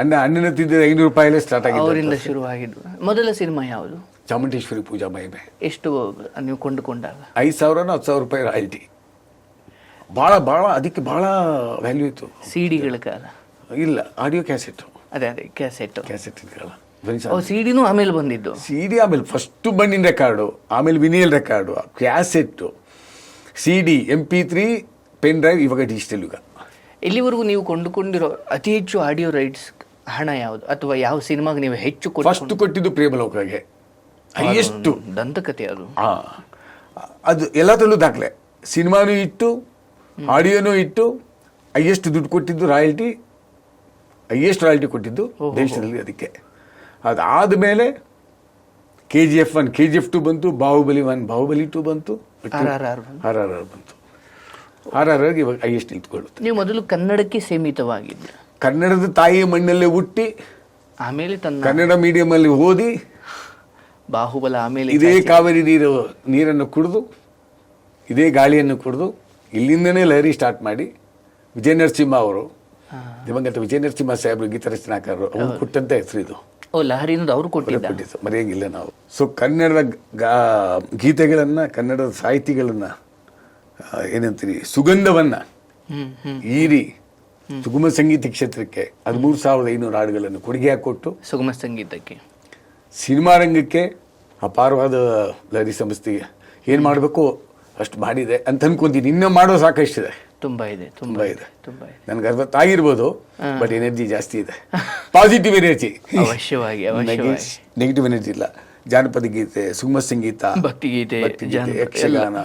ಅನ್ನ ಅಣ್ಣನ ತಿಂದಿದ್ದು ಐನೂರು ರೂಪಾಯಿಲೇ ಸ್ಟಾರ್ಟ್ ಆಗಿದೆ ಅವರಿಂದ ಶುರುವಾಗಿದ್ದು. ಮೊದಲ ಸಿನಿಮಾ ಯಾವುದು? ಚಾಮುಂಡೇಶ್ವರಿ ಪೂಜಾ ಮಹಿಮೆ. ಎಷ್ಟು ನೀವು ಕೊಂಡುಕೊಂಡಾಗ? ಐದು ಸಾವಿರನ ಹತ್ತು ಸಾವಿರ ರೂಪಾಯಿ ರಾಯಲ್ಟಿ ಭಾಳ ಭಾಳ ಅದಕ್ಕೆ ಭಾಳ ವ್ಯಾಲ್ಯೂ ಇತ್ತು. ಸಿ ಡಿಗಳ ಕಾಲ? ಇಲ್ಲ ಆಡಿಯೋ ಕ್ಯಾಸೆಟ್ ಅದೇ ಅದೇ ಕ್ಯಾಸೆಟ್ಟು ಕ್ಯಾಸೆಟ್ ಕಾಲ ಬರೀ ಓ ಸಿ ಡಿನೂ ಆಮೇಲೆ ಬಂದಿದ್ದು. ಸಿ ಡಿ ಆಮೇಲೆ ಫಸ್ಟ್ ಬಣ್ಣಿನ ರೆಕಾರ್ಡು ಆಮೇಲೆ vinyl record cassette C D M P three pen drive ಇವಾಗ ಡಿಜಿಟಲ್ ಯುಗ. ಎಲ್ಲಿವರೆಗೂ ನೀವು ಕೊಂಡುಕೊಂಡಿರೋ ಅತಿ ಹೆಚ್ಚು ಆಡಿಯೋ ರೈಟ್ಸ್ ಹಣ ಯಾವುದು? ಅಥವಾ ಯಾವ ಸಿನಿಮಾಗೆ ನೀವು ಹೆಚ್ಚು ಕೊಟ್ಟು ಫಸ್ಟ್ ಕೊಟ್ಟಿದ್ದು ಪ್ರೇಮಲೋಕಗೆ ಹೈಯೆಸ್ಟು. ದಂತಕತೆ ಅದು. ಆ, ಅದು ಎಲ್ಲದರಲ್ಲೂ ದಾಖಲೆ. ಸಿನಿಮಾನೂ ಇಟ್ಟು ಆಡಿಯೋನೂ ಇಟ್ಟು ಹೈಯೆಸ್ಟ್ ದುಡ್ಡು ಕೊಟ್ಟಿದ್ದು ರಾಯಲ್ಟಿ ಹೈಯೆಸ್ಟ್ ರಾಯಲ್ಟಿ ಕೊಟ್ಟಿದ್ದು ದೇಶದಲ್ಲಿ ಅದಕ್ಕೆ. ಅದಾದ ಮೇಲೆ K G F one K G F two ಬಂತು ಬಾಹುಬಲಿ ಒನ್ ಬಾಹುಬಲಿ ಟು ಬಂತು R R R R R R ಬಂತು. ಆರ್ ಆರ್ ಆರ್ಗೆ ಇವಾಗ ಹೈಯೆಸ್ಟ್ ನಿಂತ್ಕೊಳ್ಳುತ್ತೆ. ನೀವು ಮೊದಲು ಕನ್ನಡಕ್ಕೆ ಸೀಮಿತವಾಗಿದ್ದ ಕನ್ನಡದ ತಾಯಿಯ ಮಣ್ಣಲ್ಲೇ ಹುಟ್ಟಿ ಆಮೇಲೆ ತನ್ನ ಕನ್ನಡ ಮೀಡಿಯಮಲ್ಲಿ ಓದಿ ಬಾಹುಬಲ ಆಮೇಲೆ ಇದೇ ಕಾವೇರಿ ನೀರು ನೀರನ್ನು ಕುಡಿದು ಇದೇ ಗಾಳಿಯನ್ನು ಕುಡಿದು ಇಲ್ಲಿಂದನೇ ಲಹರಿ ಸ್ಟಾರ್ಟ್ ಮಾಡಿ ವಿಜಯ ನರಸಿಂಹ ಅವರು. ದಿವಂಗತ ವಿಜಯ ನರಸಿಂಹ ಸಾಹೇಬರು ಗೀತ ರಚನಾಕಾರರು ಅವ್ರು ಕೊಟ್ಟಂತ ಹೆಸರು ಇದು. ಓ ಲಹರಿ ಅನ್ನೋದು ಅವರು ಕೊಟ್ಟಿದ್ದ? ಮರೆಯಂಗಿಲ್ಲ ನಾವು. ಸೊ ಕನ್ನಡದ ಗೀತೆಗಳನ್ನ ಕನ್ನಡದ ಸಾಹಿತಿಗಳನ್ನ ಏನಂತೀರಿ ಸುಗಂಧವನ್ನ ಈರಿ ಸುಗಮ ಸಂಗೀತ ಕ್ಷೇತ್ರಕ್ಕೆ ಹದಿಮೂರು ಸಾವಿರದ ಐನೂರು ಹಾಡುಗಳನ್ನು ಕೊಡುಗೆ ಕೊಟ್ಟು ಸುಗಮ ಸಂಗೀತಕ್ಕೆ. ಸಿನಿಮಾ ರಂಗಕ್ಕೆ ಅಪಾರವಾದ ಲಹರಿ ಸಂಸ್ಥೆಗೆ ಏನು ಮಾಡಬೇಕು? ಅಷ್ಟು ಮಾಡಿದೆ ಅಂತ ಅನ್ಕೊಂತೀನಿ. ಇನ್ನೂ ಮಾಡೋ ಸಾಕಷ್ಟಿದೆ. ತುಂಬಾ ಇದೆ ತುಂಬಾ ಇದೆ ತುಂಬಾ ಇದೆ. ನನಗೆ ಆಗಿರ್ಬೋದು ಬಟ್ ಎನರ್ಜಿ ಜಾಸ್ತಿ ಇದೆ. *laughs* ಪಾಸಿಟಿವ್ ಎನರ್ಜಿ ಅವಶ್ಯವಾಗಿ ಅವಶ್ಯವಾಗಿ. ನೆಗೆಟಿವ್ ಎನರ್ಜಿ ಇಲ್ಲ. ಜಾನಪದ ಗೀತೆ ಸುಗಮ ಸಂಗೀತ ಭಕ್ತಿಗೀತೆ ಯಕ್ಷಗಾನ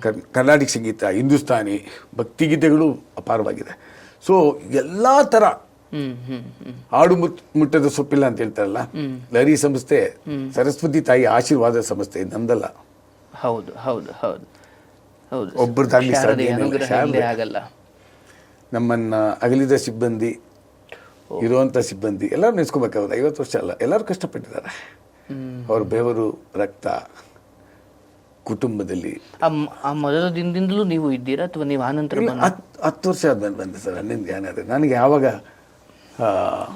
ಕರ್- ಕರ್ನಾಟಕ ಸಂಗೀತ ಹಿಂದೂಸ್ತಾನಿ ಭಕ್ತಿಗೀತೆಗಳು ಅಪಾರವಾಗಿದೆ. ಸೊ ಎಲ್ಲ ತರ ಆಡು ಮುಟ್ ಮುಟ್ಟದ ಸೊಪ್ಪಿಲ್ಲ ಅಂತ ಹೇಳ್ತಾರಲ್ಲ? ಲಹರಿ ಸಂಸ್ಥೆ ಸರಸ್ವತಿ ತಾಯಿ ಆಶೀರ್ವಾದ ಸಂಸ್ಥೆ ನಂದಲ್ಲ ನಮ್ದಲ್ಲ. ಹೌದು ಹೌದು ಹೌದು. ಹೌದು ತಾಯಿ ಸಾಧ್ಯ ಆಗಲ್ಲ. ನಮ್ಮನ್ನ ಅಗಲಿದ ಸಿಬ್ಬಂದಿ ಇರುವಂತ ಸಿಬ್ಬಂದಿ ಎಲ್ಲರೂ ನೆನೆಸ್ಕೋಬೇಕಾಗುತ್ತೆ ಐವತ್ತು ವರ್ಷ ಅಲ್ಲ. ಎಲ್ಲರೂ ಕಷ್ಟಪಟ್ಟಿದ್ದಾರೆ. ಅವ್ರ ಬೆವರು ರಕ್ತ ಕುಟುಂಬದಲ್ಲಿ. ಆ ಮೊದಲ ದಿನದಿಂದಲೂ ನೀವು ಇದ್ದೀರಾ ಅಥವಾ ನೀವು ಆನಂತರ ಹತ್ತು ವರ್ಷ ಆದ್ಮೇಲೆ ಬಂದೆ ಸರ್. ಹನ್ನೊಂದು ಧ್ಯಾನ ಅದೇ ನನಗೆ ಯಾವಾಗ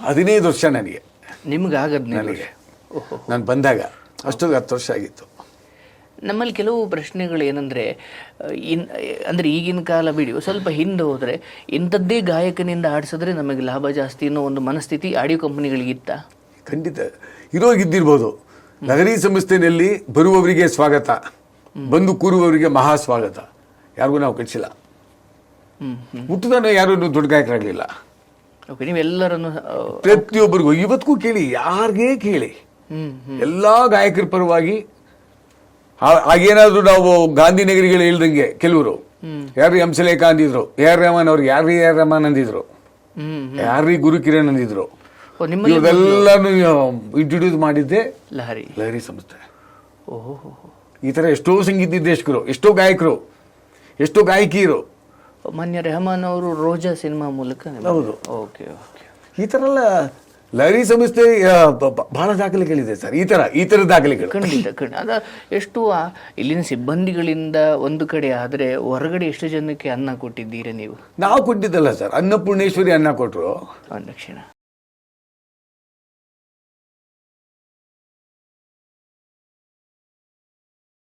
ಹದಿನೈದು ವರ್ಷ ನನಗೆ. ನಿಮ್ಗೆ. ಆಗದ್ ನನಗೆ ನಾನು ಬಂದಾಗ ಅಷ್ಟೊಂದು ಹತ್ತು ವರ್ಷ ಆಗಿತ್ತು. ನಮ್ಮಲ್ಲಿ ಕೆಲವು ಪ್ರಶ್ನೆಗಳು ಏನಂದರೆ ಇನ್ ಅಂದರೆ ಈಗಿನ ಕಾಲ ಬಿಡಿ ಸ್ವಲ್ಪ ಹಿಂದೆ ಹೋದರೆ ಇಂಥದ್ದೇ ಗಾಯಕನಿಂದ ಆಡಿಸಿದ್ರೆ ನಮಗೆ ಲಾಭ ಜಾಸ್ತಿ ಅನ್ನೋ ಒಂದು ಮನಸ್ಥಿತಿ ಆಡಿಯೋ ಕಂಪ್ನಿಗಳಿಗಿತ್ತ ಖಂಡಿತ. ಇರೋಗಿದ್ದಿರ್ಬೋದು ನಗರಿ ಸಂಸ್ಥೆಯಲ್ಲಿ ಬರುವವರಿಗೆ ಸ್ವಾಗತ ಬಂದು ಕೂರುವವರಿಗೆ ಮಹಾ ಸ್ವಾಗತ. ಯಾರಿಗೂ ನಾವು ಕಳಿಸಿಲ್ಲ. ಹ್ಞೂ ಹುಟ್ಟುದಾನೆ ಯಾರೂ ದೊಡ್ಡ ಗಾಯಕರಾಗಲಿಲ್ಲ. ಓಕೆ ನೀವೆಲ್ಲರನ್ನು ಪ್ರತಿಯೊಬ್ಬರಿಗೂ ಇವತ್ತಿಗೂ ಕೇಳಿ ಯಾರಿಗೇ ಕೇಳಿ. ಎಲ್ಲ ಗಾಯಕರ ಪರವಾಗಿ ಆಗೇನಾದ್ರೂ ನಾವು ಗಾಂಧಿನಗರಿಗಳು ಹೇಳ್ದಂಗೆ ಕೆಲವರು. ಯಾರು ಹಂಸಲೇಖ ಅಂದಿದ್ರು? ಎ ಆರ್ ರೆಹಮಾನ್ ಅವ್ರಿಗೆ ಯಾರ್ರೀ ಎ ಆರ್ ರೆಹಮಾನ್ ಅಂದಿದ್ರು ಯಾರ್ರಿ ಗುರು ಗುರುಕಿರಣ್ ಅಂದಿದ್ರು? ಇವೆಲ್ಲಾನು ಇಂಟ್ರೊಡ್ಯೂಸ್ ಮಾಡಿದ್ದೆ ಲಹರಿ. ಲಹರಿ ಸಂಸ್ಥೆ. ಈ ತರ ಎಷ್ಟೋ ಸಂಗೀತ ನಿರ್ದೇಶಕರು ಎಷ್ಟೋ ಗಾಯಕರು ಎಷ್ಟೋ ಗಾಯಕಿಯರು. ಮಾನ್ಯ ರೆಹಮಾನ್ ಅವರು ರೋಜಾ ಸಿನಿಮಾ ಮೂಲಕ ಹೌದು. Okay okay. ಈ ತರ ಎಲ್ಲ ಲಹರಿ ಸಂಸ್ಥೆ ಬಹಳ ದಾಖಲೆಗಳಿದೆ ಸರ್. ಈ ಥರ ಈ ಥರ ದಾಖಲೆಗಳು. ಖಂಡಿತ ಖಂಡಿತ. ಅದ ಎಷ್ಟು ಇಲ್ಲಿನ ಸಿಬ್ಬಂದಿಗಳಿಂದ ಒಂದು ಕಡೆ ಆದರೆ ಹೊರಗಡೆ ಎಷ್ಟು ಜನಕ್ಕೆ ಅನ್ನ ಕೊಟ್ಟಿದ್ದೀರಾ ನೀವು? ನಾವು ಕೊಟ್ಟಿದ್ದಲ್ಲ ಸರ್. ಅನ್ನಪೂರ್ಣೇಶ್ವರಿ ಅನ್ನ ಕೊಟ್ಟರು ಒಂದು ಕ್ಷಣ.